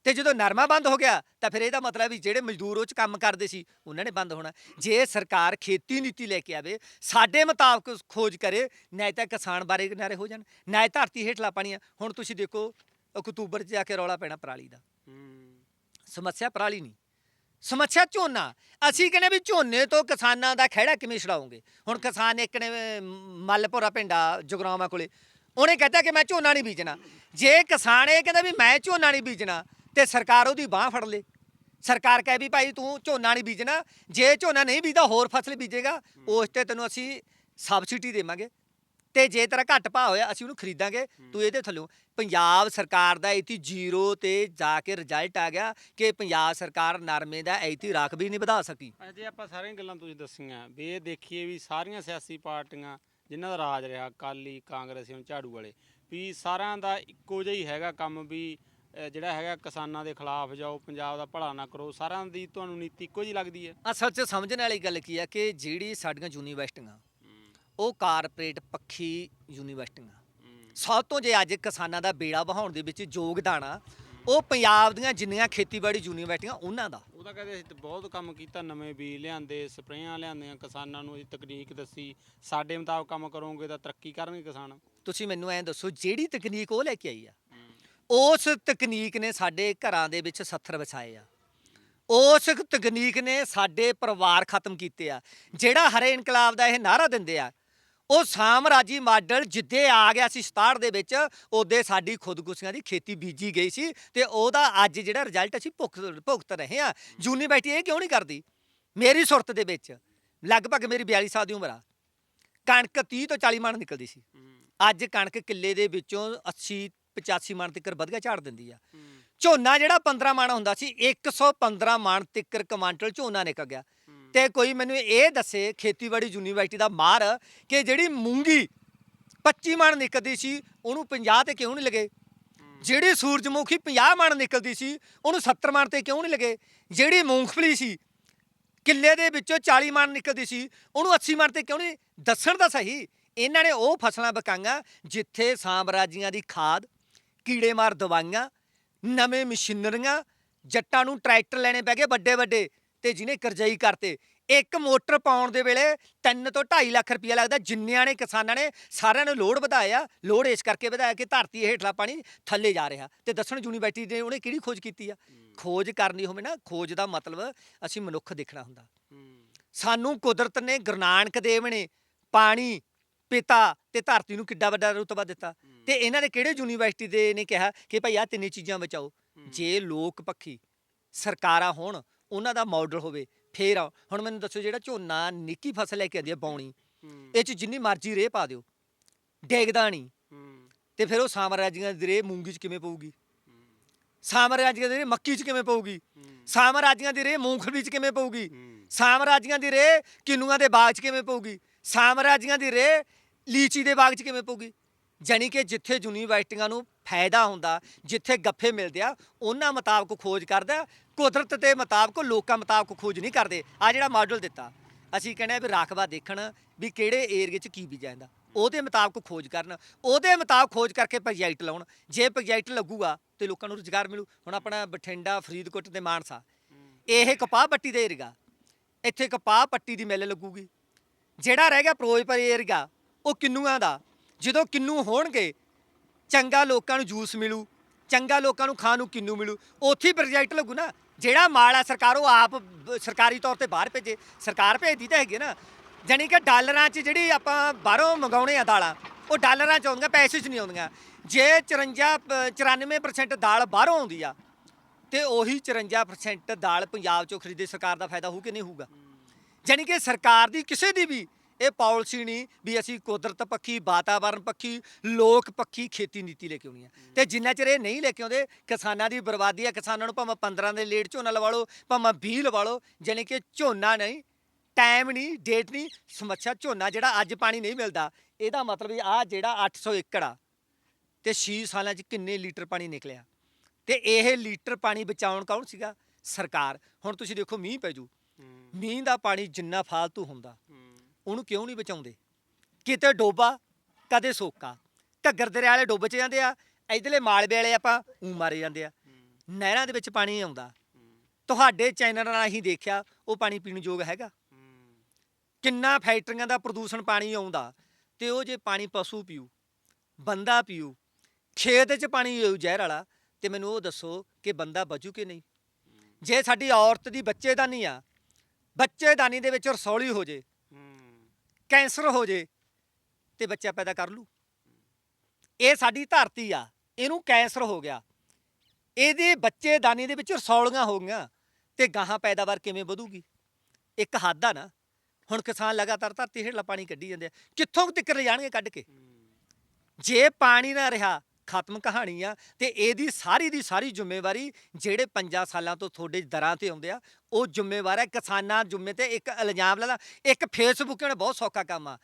ਤੇ ਜਦੋਂ ਨਰਮਾ ਬੰਦ ਹੋ ਗਿਆ ਤਾਂ ਫਿਰ ਇਹਦਾ ਮਤਲਬ ਵੀ ਜਿਹੜੇ ਮਜ਼ਦੂਰ ਉਹ ਚ ਕੰਮ ਕਰਦੇ ਸੀ ਉਹਨਾਂ ਨੇ ਬੰਦ ਹੋਣਾ। ਜੇ ਸਰਕਾਰ ਖੇਤੀ ਨੀਤੀ ਲੈ ਕੇ ਆਵੇ ਸਾਡੇ ਮੁਤਾਬਕ ਖੋਜ ਕਰੇ ਨਾ ਤਾਂ ਕਿਸਾਨ ਬਾਰੇ ਕਿਨਾਰੇ ਹੋ ਜਾਣ ਨਾ ਧਰਤੀ ਹੇਠਲਾ ਪਾਣੀ ਆ। ਹੁਣ ਤੁਸੀਂ ਦੇਖੋ ਅਕਤੂਬਰ 'ਚ ਜਾ ਕੇ ਰੌਲਾ ਪੈਣਾ ਪਰਾਲੀ ਦਾ। ਸਮੱਸਿਆ ਪਰਾਲੀ ਨਹੀਂ। ਸਮੱਸਿਆ ਝੋਨਾ। ਅਸੀਂ ਕਹਿੰਦੇ ਵੀ ਝੋਨੇ ਤੋਂ ਕਿਸਾਨਾਂ ਦਾ ਖਹਿੜਾ ਕਿਵੇਂ ਛਡਾਉਂਗੇ ਹੁਣ ਕਿਸਾਨ ਇੱਕ ਨੇ ਮੱਲਪੁਰਾ ਪਿੰਡਾ ਜਗਰਾਵਾਂ ਕੋਲੇ ਉਹਨੇ ਕਹਤਾ ਕਿ ਮੈਂ ਝੋਨਾ ਨਹੀਂ ਬੀਜਣਾ। ਜੇ ਕਿਸਾਨ ਇਹ ਕਹਿੰਦਾ ਵੀ ਮੈਂ ਝੋਨਾ ਨਹੀਂ ਬੀਜਣਾ ਤੇ ਸਰਕਾਰ ਉਹਦੀ ਬਾਹ ਫੜ ਲੇ। ਸਰਕਾਰ ਕਹੇ ਵੀ ਭਾਈ ਤੂੰ ਝੋਨਾ ਨਹੀਂ ਬੀਜਣਾ ਜੇ ਝੋਨਾ ਨਹੀਂ ਬੀਜਦਾ ਹੋਰ ਫਸਲ ਬੀਜੇਗਾ ਉਸ ਤੇ ਤੈਨੂੰ ਅਸੀਂ ਸਬਸਿਡੀ ਦੇਵਾਂਗੇ। ਤੇ ਜੇ ਤੇਰਾ ਘੱਟ ਭਾਅ ਹੋਇਆ ਅਸੀਂ ਉਹਨੂੰ ਖਰੀਦਾਂਗੇ ਤੂੰ ਇਹਦੇ ਥੱਲੋਂ। ਪੰਜਾਬ ਸਰਕਾਰ ਦਾ ਇਤੀ ਜ਼ੀਰੋ ਤੇ ਜਾ ਕੇ ਰਿਜ਼ਲਟ ਆ ਗਿਆ ਕਿ ਪੰਜਾਬ ਸਰਕਾਰ ਨਰਮੇ ਦਾ ਇਤੀ ਰੱਖ ਵੀ ਨਹੀਂ ਵਧਾ ਸਕੀ। ਜੇ ਆਪਾਂ ਸਾਰੀਆਂ ਗੱਲਾਂ ਤੁਸੀਂ ਦੱਸੀਆਂ। ਵੀ ਇਹ ਦੇਖੀਏ ਵੀ ਸਾਰੀਆਂ ਸਿਆਸੀ ਪਾਰਟੀਆਂ ਜਿਨ੍ਹਾਂ ਦਾ ਰਾਜ ਰਿਹਾ ਅਕਾਲੀ ਕਾਂਗਰਸੀ ਹੁਣ ਝਾੜੂ ਵਾਲੇ ਵੀ ਸਾਰਿਆਂ ਦਾ ਇੱਕੋ ਜਿਹਾ ਹੀ ਹੈਗਾ ਕੰਮ ਵੀ ਜਿਹੜਾ ਹੈਗਾ ਕਿਸਾਨਾਂ ਦੇ ਖਿਲਾਫ ਜਾਓ ਪੰਜਾਬ ਦਾ ਭਲਾ ਨਾ ਕਰੋ ਸਾਰਿਆਂ ਦੀ ਤੁਹਾਨੂੰ ਨੀਤੀ ਇੱਕੋ ਜਿਹੀ ਲੱਗਦੀ ਹੈ। ਅਸਲ 'ਚ ਸਮਝਣ ਵਾਲੀ ਗੱਲ ਕੀ ਆ ਕਿ ਜਿਹੜੀ ਸਾਡੀਆਂ ਯੂਨੀਵਰਸਿਟੀਆਂ ਉਹ ਕਾਰਪੋਰੇਟ ਪੱਖੀ ਯੂਨੀਵਰਸਿਟੀਆਂ। ਸਭ ਤੋਂ ਜੇ ਅੱਜ ਕਿਸਾਨਾਂ ਦਾ ਬੇੜਾ ਵਹਾਉਣ ਦੇ ਵਿੱਚ ਯੋਗਦਾਨ ਆ ਉਹ ਪੰਜਾਬ ਦੀਆਂ ਜਿੰਨੀਆਂ ਖੇਤੀਬਾੜੀ ਯੂਨੀਵਰਸਿਟੀਆਂ ਉਹਨਾਂ ਦਾ। ਉਹ ਤਾਂ ਕਹਿੰਦੇ ਅਸੀਂ ਤਾਂ ਬਹੁਤ ਕੰਮ ਕੀਤਾ ਨਵੇਂ ਬੀਜ ਲਿਆਂਦੇ ਸਪਰੇਆਂ ਲਿਆਂਦੀਆਂ ਕਿਸਾਨਾਂ ਨੂੰ ਅਸੀਂ ਤਕਨੀਕ ਦੱਸੀ ਸਾਡੇ ਮੁਤਾਬਕ ਕੰਮ ਕਰੋਗੇ ਤਾਂ ਤਰੱਕੀ ਕਰਨਗੇ ਕਿਸਾਨ। ਤੁਸੀਂ ਮੈਨੂੰ ਐਂ ਦੱਸੋ ਜਿਹੜੀ ਤਕਨੀਕ ਉਹ ਲੈ ਕੇ ਆਈ ਆ? ਉਸ ਤਕਨੀਕ ਨੇ ਸਾਡੇ ਘਰਾਂ ਦੇ ਵਿੱਚ ਸੱਥਰ ਵਿਛਾਏ ਆ। ਉਸ ਤਕਨੀਕ ਨੇ ਸਾਡੇ ਪਰਿਵਾਰ ਖਤਮ ਕੀਤੇ ਆ। ਜਿਹੜਾ ਹਰੇ ਇਨਕਲਾਬ ਦਾ ਇਹ ਨਾਰਾ ਦਿੰਦੇ ਆ ਉਹ ਸਾਮਰਾਜੀ ਮਾਡਲ ਜਿੱਦੇ ਆ ਗਿਆ ਸੀ 67 ਦੇ ਵਿੱਚ ਉਹਦੇ ਸਾਡੀ ਖੁਦਕੁਸ਼ੀਆਂ ਦੀ ਖੇਤੀ ਬੀਜੀ ਗਈ ਸੀ ਤੇ ਉਹਦਾ ਅੱਜ ਜਿਹੜਾ ਰਿਜ਼ਲਟ ਅਸੀਂ ਭੁਗਤ ਭੁਗਤ ਰਹੇ ਆ। ਯੂਨੀਵਰਸਿਟੀ ਇਹ ਕਿਉਂ ਨਹੀਂ ਕਰਦੀ? ਮੇਰੀ ਸੁਰਤ ਦੇ ਵਿੱਚ ਲਗਭਗ ਮੇਰੀ 42 ਸਾਲ ਦੀ ਉਮਰ ਆ। ਕਣਕ 30 ਤੋਂ 40 ਮਣ ਨਿਕਲਦੀ ਸੀ। ਅੱਜ ਕਣਕ ਕਿੱਲੇ ਦੇ ਵਿੱਚੋਂ 80 85 ਮਣ ਤੱਕ ਵਧੀਆ ਝਾੜ ਦਿੰਦੀ ਆ। ਝੋਨਾ ਜਿਹੜਾ 15 ਮਣ ਹੁੰਦਾ ਸੀ 115 ਮਣ ਤੱਕ ਕਮਾਂਟਲ ਝੋਨਾ ਨਿਕਲ ਗਿਆ। ਤੇ ਕੋਈ ਮੈਨੂੰ ਇਹ ਦੱਸੇ ਖੇਤੀਬਾੜੀ ਯੂਨੀਵਰਸਿਟੀ ਦਾ ਮਾਰ ਕਿ ਜਿਹੜੀ ਮੂੰਗੀ 25 ਮਣ ਨਿਕਲਦੀ ਸੀ ਉਹਨੂੰ 50 ਤੇ ਕਿਉਂ ਨਹੀਂ ਲਗੇ? ਜਿਹੜੀ ਸੂਰਜਮੁਖੀ 50 ਮਣ ਨਿਕਲਦੀ ਸੀ ਉਹਨੂੰ 70 ਮਣ ਤੇ ਕਿਉਂ ਨਹੀਂ ਲਗੇ? ਜਿਹੜੀ ਮੂੰਗਫਲੀ ਸੀ ਕਿੱਲੇ ਦੇ ਵਿੱਚੋਂ 40 ਮਣ ਨਿਕਲਦੀ ਸੀ ਉਹਨੂੰ 80 ਮਣ ਤੇ ਕਿਉਂ ਨਹੀਂ? ਦੱਸਣ ਦਾ ਸਹੀ। ਇਹਨਾਂ ਨੇ ਉਹ ਫਸਲਾਂ ਬਕਾਈਆਂ ਜਿੱਥੇ ਸਾਮਰਾਜੀਆਂ ਦੀ ਖਾਦ ਕੀੜੇ ਮਾਰ ਦਵਾਈਆਂ ਨਵੇਂ ਮਸ਼ੀਨਰੀਆਂ ਜੱਟਾਂ ਨੂੰ ਟਰੈਕਟਰ ਲੈਣੇ ਪੈ ਗਏ ਵੱਡੇ ਵੱਡੇ ਤੇ ਜਿਹਨੇ ਕਰਜ਼ਈ ਕਰਤੇ। ਇੱਕ ਮੋਟਰ ਪਾਉਣ ਦੇ ਵੇਲੇ 3 ਤੋਂ 2.5 ਲੱਖ ਰੁਪਇਆ ਲੱਗਦਾ। ਜਿੰਨਿਆਂ ਨੇ ਕਿਸਾਨਾਂ ਨੇ ਸਾਰਿਆਂ ਨੇ ਲੋਡ ਵਧਾਇਆ। ਲੋਡ ਇਸ ਕਰਕੇ ਵਧਾਇਆ ਕਿ ਧਰਤੀ ਹੇਠਲਾ ਪਾਣੀ ਥੱਲੇ ਜਾ ਰਿਹਾ। ਤੇ ਦੱਸਣ ਯੂਨੀਵਰਸਿਟੀ ਨੇ ਉਹਨੇ ਕਿਹੜੀ ਖੋਜ ਕੀਤੀ ਆ? ਖੋਜ ਕਰਨੀ ਹੋਵੇ ਨਾ ਖੋਜ ਦਾ ਮਤਲਬ ਅਸੀਂ ਮਨੁੱਖ ਦੇਖਣਾ ਹੁੰਦਾ। ਸਾਨੂੰ ਕੁਦਰਤ ਨੇ ਗੁਰੂ ਨਾਨਕ ਦੇਵ ਨੇ ਪਾਣੀ ਪਿਤਾ ਤੇ ਧਰਤੀ ਨੂੰ ਕਿੱਡਾ ਵੱਡਾ ਰੁਤਬਾ ਦਿੱਤਾ। ਤੇ ਇਹਨਾਂ ਨੇ ਕਿਹੜੇ ਯੂਨੀਵਰਸਿਟੀ ਦੇ ਨੇ ਕਿਹਾ ਕਿ ਭਾਈ ਆ ਤਿੰਨੇ ਚੀਜ਼ਾਂ ਬਚਾਓ? ਜੇ ਲੋਕ ਪੱਖੀ ਸਰਕਾਰਾਂ ਹੋਣ ਉਹਨਾਂ ਦਾ ਮਾਡਲ ਹੋਵੇ ਫੇਰ ਹੁਣ ਮੈਨੂੰ ਦੱਸੋ ਜਿਹੜਾ ਝੋਨਾ ਨਿੱਕੀ ਫਸਲ ਲੈ ਕੇ ਆਉਂਦੀ ਹੈ। ਬੌਣੀ ਇਹ ਚ ਜਿੰਨੀ ਮਰਜ਼ੀ ਰੇਹ ਪਾ ਦਿਓ। ਡੇਗਦਾ ਨਹੀਂ। ਤੇ ਫਿਰ ਉਹ ਸਾਮਰਾਜੀਆਂ ਦੀ ਰੇਹ ਮੂੰਗੀ ਚ ਕਿਵੇਂ ਪਊਗੀ? ਸਾਮਰਾਜੀਆਂ ਦੀ ਰੇਹ ਮੱਕੀ ਚ ਕਿਵੇਂ ਪਊਗੀ? ਸਾਮਰਾਜੀਆਂ ਦੀ ਰੇਹ ਮੂੰਗਫਲੀ ਚ ਕਿਵੇਂ ਪਊਗੀ? ਸਾਮਰਾਜੀਆਂ ਦੀ ਰੇਹ ਕਿੰਨੂਆਂ ਦੇ ਬਾਗ 'ਚ ਕਿਵੇਂ ਪਊਗੀ? ਸਾਮਰਾਜੀਆਂ ਦੀ ਰੇਹ ਲੀਚੀ ਦੇ ਬਾਗ 'ਚ ਕਿਵੇਂ ਪਊਗੀ? ਜਾਣੀ ਕਿ ਜਿੱਥੇ ਯੂਨੀਵਰਸਿਟੀਆਂ ਨੂੰ ਫਾਇਦਾ ਹੁੰਦਾ, ਜਿੱਥੇ ਗੱਫੇ ਮਿਲਦੇ ਆ, ਉਹਨਾਂ ਮੁਤਾਬਕ ਖੋਜ ਕਰਦਾ, ਕੁਦਰਤ ਦੇ ਮੁਤਾਬਕ ਲੋਕਾਂ ਮੁਤਾਬਕ ਖੋਜ ਨਹੀਂ ਕਰਦੇ। ਆ ਜਿਹੜਾ ਮਾਡਲ ਦਿੱਤਾ, ਅਸੀਂ ਕਹਿੰਦੇ ਆ ਵੀ ਰਾਖਵਾ ਦੇਖਣ ਵੀ ਕਿਹੜੇ ਏਰੀਏ 'ਚ ਕੀ ਬੀਜਿਆ ਜਾਂਦਾ। ਉਹਦੇ ਮੁਤਾਬਕ ਖੋਜ ਕਰਨ, ਉਹਦੇ ਮੁਤਾਬਕ ਖੋਜ ਕਰਕੇ ਪ੍ਰੋਜੈਕਟ ਲਾਉਣ। ਜੇ ਪ੍ਰੋਜੈਕਟ ਲੱਗੂਗਾ, ਤੇ ਲੋਕਾਂ ਨੂੰ ਰੁਜ਼ਗਾਰ ਮਿਲੂ। ਹੁਣ ਆਪਣਾ ਬਠਿੰਡਾ, ਫਰੀਦਕੋਟ ਤੇ ਮਾਨਸਾ, ਇਹ ਕਪਾਹ ਪੱਟੀ ਦੇ ਏਰੀਆ। ਇੱਥੇ ਕਪਾਹ ਪੱਟੀ ਦੀ ਮਿੱਲ ਲੱਗੂਗੀ। ਜਿਹੜਾ ਰਹਿ ਗਿਆ ਫਿਰੋਜ਼ਪੁਰ ਏਰੀਆ ਉਹ ਕਿੰਨੂਆਂ ਦਾ? ਜਦੋਂ ਕਿੰਨੂ ਹੋਣਗੇ, ਚੰਗਾ ਲੋਕਾਂ ਨੂੰ ਜੂਸ ਮਿਲੂ, ਚੰਗਾ ਲੋਕਾਂ ਨੂੰ ਖਾਣ ਨੂੰ ਕਿੰਨੂ ਮਿਲੂ? ਉੱਥੇ ਹੀ ਪ੍ਰੋਜੈਕਟ ਲੱਗੂ ਨਾ। ਜਿਹੜਾ ਮਾਲ ਆ, ਸਰਕਾਰ ਉਹ ਆਪ ਸਰਕਾਰੀ ਤੌਰ ਤੇ ਬਾਹਰ ਭੇਜੇ। ਸਰਕਾਰ ਭੇਜਦੀ ਤਾਂ ਹੈਗੀ ਨਾ। ਜਾਣੀ ਕਿ ਡਾਲਰਾਂ 'ਚ ਜਿਹੜੀ ਆਪਾਂ ਬਾਹਰੋਂ ਮੰਗਾਉਣੇ ਆ ਦਾਲਾਂ, ਉਹ ਡਾਲਰਾਂ 'ਚ ਆਉਂਦੀਆਂ, ਪੈਸੇ 'ਚ ਨਹੀਂ ਆਉਂਦੀਆਂ। ਜੇ 54 ਪ- 94% ਦਾਲ ਬਾਹਰੋਂ ਆਉਂਦੀ ਆ, ਤੇ ਉਹੀ 54% ਦਾਲ ਪੰਜਾਬ 'ਚੋਂ ਖਰੀਦੇ, ਸਰਕਾਰ ਦਾ ਫਾਇਦਾ ਹੋਊ ਕਿ ਨਹੀਂ ਹੋਊਗਾ? ਜਾਣੀ ਕਿ ਸਰਕਾਰ ਦੀ, ਕਿਸੇ ਦੀ ਵੀ ਇਹ ਪਾਲਿਸੀ ਨਹੀਂ ਵੀ ਅਸੀਂ ਕੁਦਰਤ ਪੱਖੀ ਵਾਤਾਵਰਣ ਪੱਖੀ, ਲੋਕ ਪੱਖੀ ਖੇਤੀ ਨੀਤੀ ਲੈ ਕੇ ਆਉਣੀ ਹੈ। ਤੇ ਜਿੰਨਾ ਚਿਰ ਇਹ ਨਹੀਂ ਲੈ ਕੇ ਆਉਂਦੇ, ਕਿਸਾਨਾਂ ਦੀ ਬਰਬਾਦੀ ਹੈ, ਕਿਸਾਨਾਂ ਨੂੰ ਭਾਵੇਂ 15 ਦੇ ਲੇਟ ਝੋਨਾ ਲਵਾ ਲਓ ਭਾਵੇਂ 20 ਲਵਾ ਲਓ ਜਾਣੀ ਕਿ ਝੋਨਾ ਨਹੀਂ ਟਾਈਮ ਨਹੀਂ ਡੇਟ ਨਹੀਂ, ਸਮੱਸਿਆ ਝੋਨਾ ਜਿਹੜਾ ਅੱਜ ਪਾਣੀ ਨਹੀਂ ਮਿਲਦਾ, ਇਹਦਾ ਮਤਲਬ ਇਹ ਆ ਜਿਹੜਾ 800 ਏਕੜ ਆ, ਤੇ 6 ਸਾਲਾਂ 'ਚ ਕਿੰਨੇ ਲੀਟਰ ਪਾਣੀ ਨਿਕਲਿਆ। ਤੇ ਇਹ ਲੀਟਰ ਪਾਣੀ ਬਚਾਉਣ ਕੌਣ ਸੀਗਾ? ਸਰਕਾਰ। ਹੁਣ ਤੁਸੀਂ ਦੇਖੋ ਮੀਂਹ ਪੈ ਜੂ। ਮੀਂਹ ਦਾ ਪਾਣੀ ਜਿੰਨਾ ਫਾਲਤੂ ਹੁੰਦਾ ਉਹਨੂੰ ਕਿਉਂ ਨਹੀਂ ਬਚਾਉਂਦੇ? ਕਿਤੇ ਡੋਬਾ ਕਦੇ ਸੋਕਾ। ਘੱਗਰ ਦਰਿਆ ਵਾਲੇ ਡੁੱਬ ਚ ਜਾਂਦੇ ਆ ਇਧਰਲੇ ਮਾਲਵੇ ਵਾਲੇ ਆਪਾਂ ਊ ਮਾਰੇ ਜਾਂਦੇ ਆ। ਨਹਿਰਾਂ ਦੇ ਵਿੱਚ ਪਾਣੀ ਆਉਂਦਾ। ਤੁਹਾਡੇ ਚੈਨਲ ਨਾਲ ਅਸੀਂ ਦੇਖਿਆ ਉਹ ਪਾਣੀ ਪੀਣ ਯੋਗ ਹੈਗਾ। ਕਿੰਨਾ ਫੈਕਟਰੀਆਂ ਦਾ ਪ੍ਰਦੂਸ਼ਣ ਪਾਣੀ ਆਉਂਦਾ ਤੇ ਉਹ ਜੇ ਪਾਣੀ ਪਸ਼ੂ ਪੀਊ ਬੰਦਾ ਪੀਊ ਖੇਤ 'ਚ ਪਾਣੀ ਆਊ ਜ਼ਹਿਰ ਵਾਲਾ ਤੇ ਮੈਨੂੰ ਉਹ ਦੱਸੋ ਕਿ ਬੰਦਾ ਬਚੂ ਕਿ ਨਹੀਂ? ਜੇ ਸਾਡੀ ਔਰਤ ਦੀ ਬੱਚੇਦਾਨੀ ਆ ਬੱਚੇਦਾਨੀ ਦੇ ਵਿੱਚ ਰਸੌਲੀ ਹੋ ਜੇ, ਕੈਂਸਰ ਹੋ ਜੇ, ਤੇ ਬੱਚਾ ਪੈਦਾ ਕਰ ਲੂ। ਇਹ ਸਾਡੀ ਧਰਤੀ ਆ, ਇਹਨੂੰ ਕੈਂਸਰ ਹੋ ਗਿਆ। ਇਹਦੇ ਬੱਚੇ ਦਾਨੀ ਦੇ ਵਿੱਚ ਰਸੌਲੀਆਂ ਹੋ ਗਈਆਂ, ਤੇ ਗਾਹਾਂ ਪੈਦਾਵਾਰ ਕਿਵੇਂ ਵਧੂਗੀ? ਇੱਕ ਹੱਦ ਆ ਨਾ, ਹੁਣ ਕਿਸਾਨ ਲਗਾਤਾਰ ਧਰਤੀ ਹੇਠਲਾ ਪਾਣੀ ਕੱਢੀ ਜਾਂਦੇ ਆ, ਕਿੱਥੋਂ ਤੱਕ ਜਾਣਗੇ ਕੱਢ ਕੇ? ਜੇ ਪਾਣੀ ਨਾ ਰਿਹਾ ਖਤਮ ਕਹਾਣੀ ਆ ਤੇ ਇਹਦੀ ਸਾਰੀ ਦੀ ਸਾਰੀ ਜ਼ਿੰਮੇਵਾਰੀ ਜਿਹੜੇ 5 ਸਾਲਾਂ ਤੋਂ ਤੁਹਾਡੇ ਦਰਾਂ ਤੇ ਆਉਂਦੇ ਆ ਉਹ ਜ਼ਿੰਮੇਵਾਰ ਹੈ ਕਿਸਾਨਾਂ ਜੁੰਮੇ ਤੇ ਇੱਕ ਇਲਜ਼ਾਮ ਲਾਦਾ ਇੱਕ ਫੇਸਬੁੱਕ ਨੇ ਬਹੁਤ ਸੌਖਾ ਕੰਮ ਆ।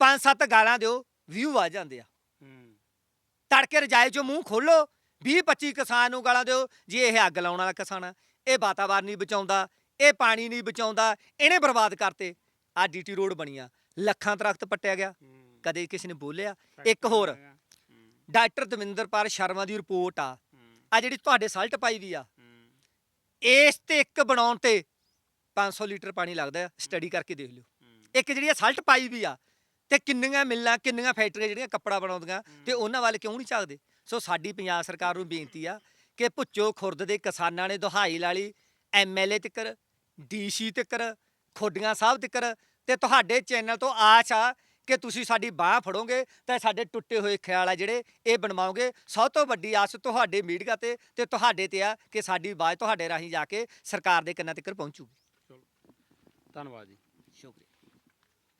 ਪੰਜ ਸੱਤ ਗਾਲਾਂ ਦਿਓ ਵਿਊ ਆ ਜਾਂਦੇ ਆ। ਤੜਕੇ ਰਜਾਏ ਚੋਂ ਮੂੰਹ ਖੋਲੋ 20 25 ਕਿਸਾਨ ਨੂੰ ਗਾਲਾਂ ਦਿਓ ਜੀ ਇਹ ਅੱਗ ਲਾਉਣ ਵਾਲਾ ਕਿਸਾਨ ਆ ਇਹ ਵਾਤਾਵਰਨ ਨਹੀਂ ਬਚਾਉਂਦਾ ਇਹ ਪਾਣੀ ਨਹੀਂ ਬਚਾਉਂਦਾ ਇਹਨੇ ਬਰਬਾਦ ਕਰਤੇ। ਆ ਡੀਟੀ ਰੋਡ ਬਣੀਆਂ ਲੱਖਾਂ ਦਰਖਤ ਪੱਟਿਆ ਗਿਆ। ਕਦੇ ਕਿਸੇ ਨੇ ਬੋਲਿਆ ਇੱਕ ਹੋਰ ਡਾਕਟਰ ਦਵਿੰਦਰਪਾਲ ਸ਼ਰਮਾ ਦੀ ਰਿਪੋਰਟ ਆ। ਆ ਜਿਹੜੀ ਤੁਹਾਡੇ ਸਲਟ ਪਾਈ ਵੀ ਆ। ਇਸ ਤੇ ਇੱਕ ਬਣਾਉਣ ਤੇ 500 ਲੀਟਰ ਪਾਣੀ ਲੱਗਦਾ ਆ। ਸਟੱਡੀ ਕਰਕੇ ਦੇਖ ਲਿਓ। ਇੱਕ ਜਿਹੜੀ ਸਲਟ ਪਾਈ ਵੀ ਆ ਤੇ ਕਿੰਨੀਆਂ ਮਿੱਲਾਂ ਕਿੰਨੀਆਂ ਫੈਕਟਰੀਆਂ ਜਿਹੜੀਆਂ ਕੱਪੜਾ ਬਣਾਉਂਦੀਆਂ ਤੇ ਉਹਨਾਂ ਵੱਲ ਕਿਉਂ ਨਹੀਂ ਝਾਕਦੇ? ਸੋ ਸਾਡੀ ਪੰਜਾਬ ਸਰਕਾਰ ਨੂੰ ਬੇਨਤੀ ਆ ਕਿ ਭੁੱਚੋ ਖੁਰਦ ਦੇ ਕਿਸਾਨਾਂ ਨੇ ਦੁਹਾਈ ਲਾਲੀ ਐਮਐਲਏ ਤਿੱਕਰ ਡੀਸੀ ਤਿੱਕਰ ਖੋਡੀਆਂ ਸਾਹਿਬ ਤਿੱਕਰ ਤੇ ਤੁਹਾਡੇ ਚੈਨਲ ਤੋਂ ਆਸ ਆ ਕਿ ਤੁਸੀਂ ਸਾਡੀ ਬਾਹ ਫੜੋਗੇ ਤੇ ਸਾਡੇ ਟੁੱਟੇ ਹੋਏ ਖਿਆਲ ਆ ਜਿਹੜੇ ਇਹ ਬਣਵਾਓਗੇ। ਸਭ ਤੋਂ ਵੱਡੀ ਆਸ ਤੁਹਾਡੇ ਮੀਡੀਆ ਤੇ ਤੇ ਤੁਹਾਡੇ ਤੇ ਆ ਕਿ ਸਾਡੀ ਆਵਾਜ਼ ਤੁਹਾਡੇ ਰਾਹੀਂ ਜਾ ਕੇ ਸਰਕਾਰ ਦੇ ਕੰਨਾਂ ਤੱਕ ਪਹੁੰਚੂਗੀ। ਧੰਨਵਾਦ ਜੀ। ਸ਼ੁਕਰੀਆ।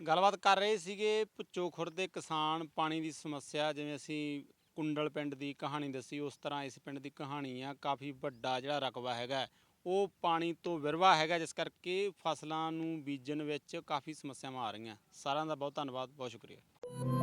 ਗੱਲਬਾਤ ਕਰ ਰਹੇ ਸੀਗੇ ਭੁੱਚੋ ਖੁਰਦ ਦੇ ਕਿਸਾਨ ਪਾਣੀ ਦੀ ਸਮੱਸਿਆ ਜਿਵੇਂ ਅਸੀਂ ਕੁੰਡਲ ਪਿੰਡ ਦੀ ਕਹਾਣੀ ਦੱਸੀ ਉਸ ਤਰ੍ਹਾਂ ਇਸ ਪਿੰਡ ਦੀ ਕਹਾਣੀ ਆ ਕਾਫੀ ਵੱਡਾ ਜਿਹੜਾ ਰਕਬਾ ਹੈਗਾ। ਉਹ ਪਾਣੀ ਤੋਂ ਵਿਰਵਾ ਹੈਗਾ, ਜਿਸ ਕਰਕੇ ਫਸਲਾਂ ਨੂੰ ਬੀਜਣ ਵਿੱਚ ਕਾਫੀ ਸਮੱਸਿਆਵਾਂ ਆ ਰਹੀਆਂ। ਸਾਰਿਆਂ ਦਾ ਬਹੁਤ ਧੰਨਵਾਦ, ਬਹੁਤ ਸ਼ੁਕਰੀਆ।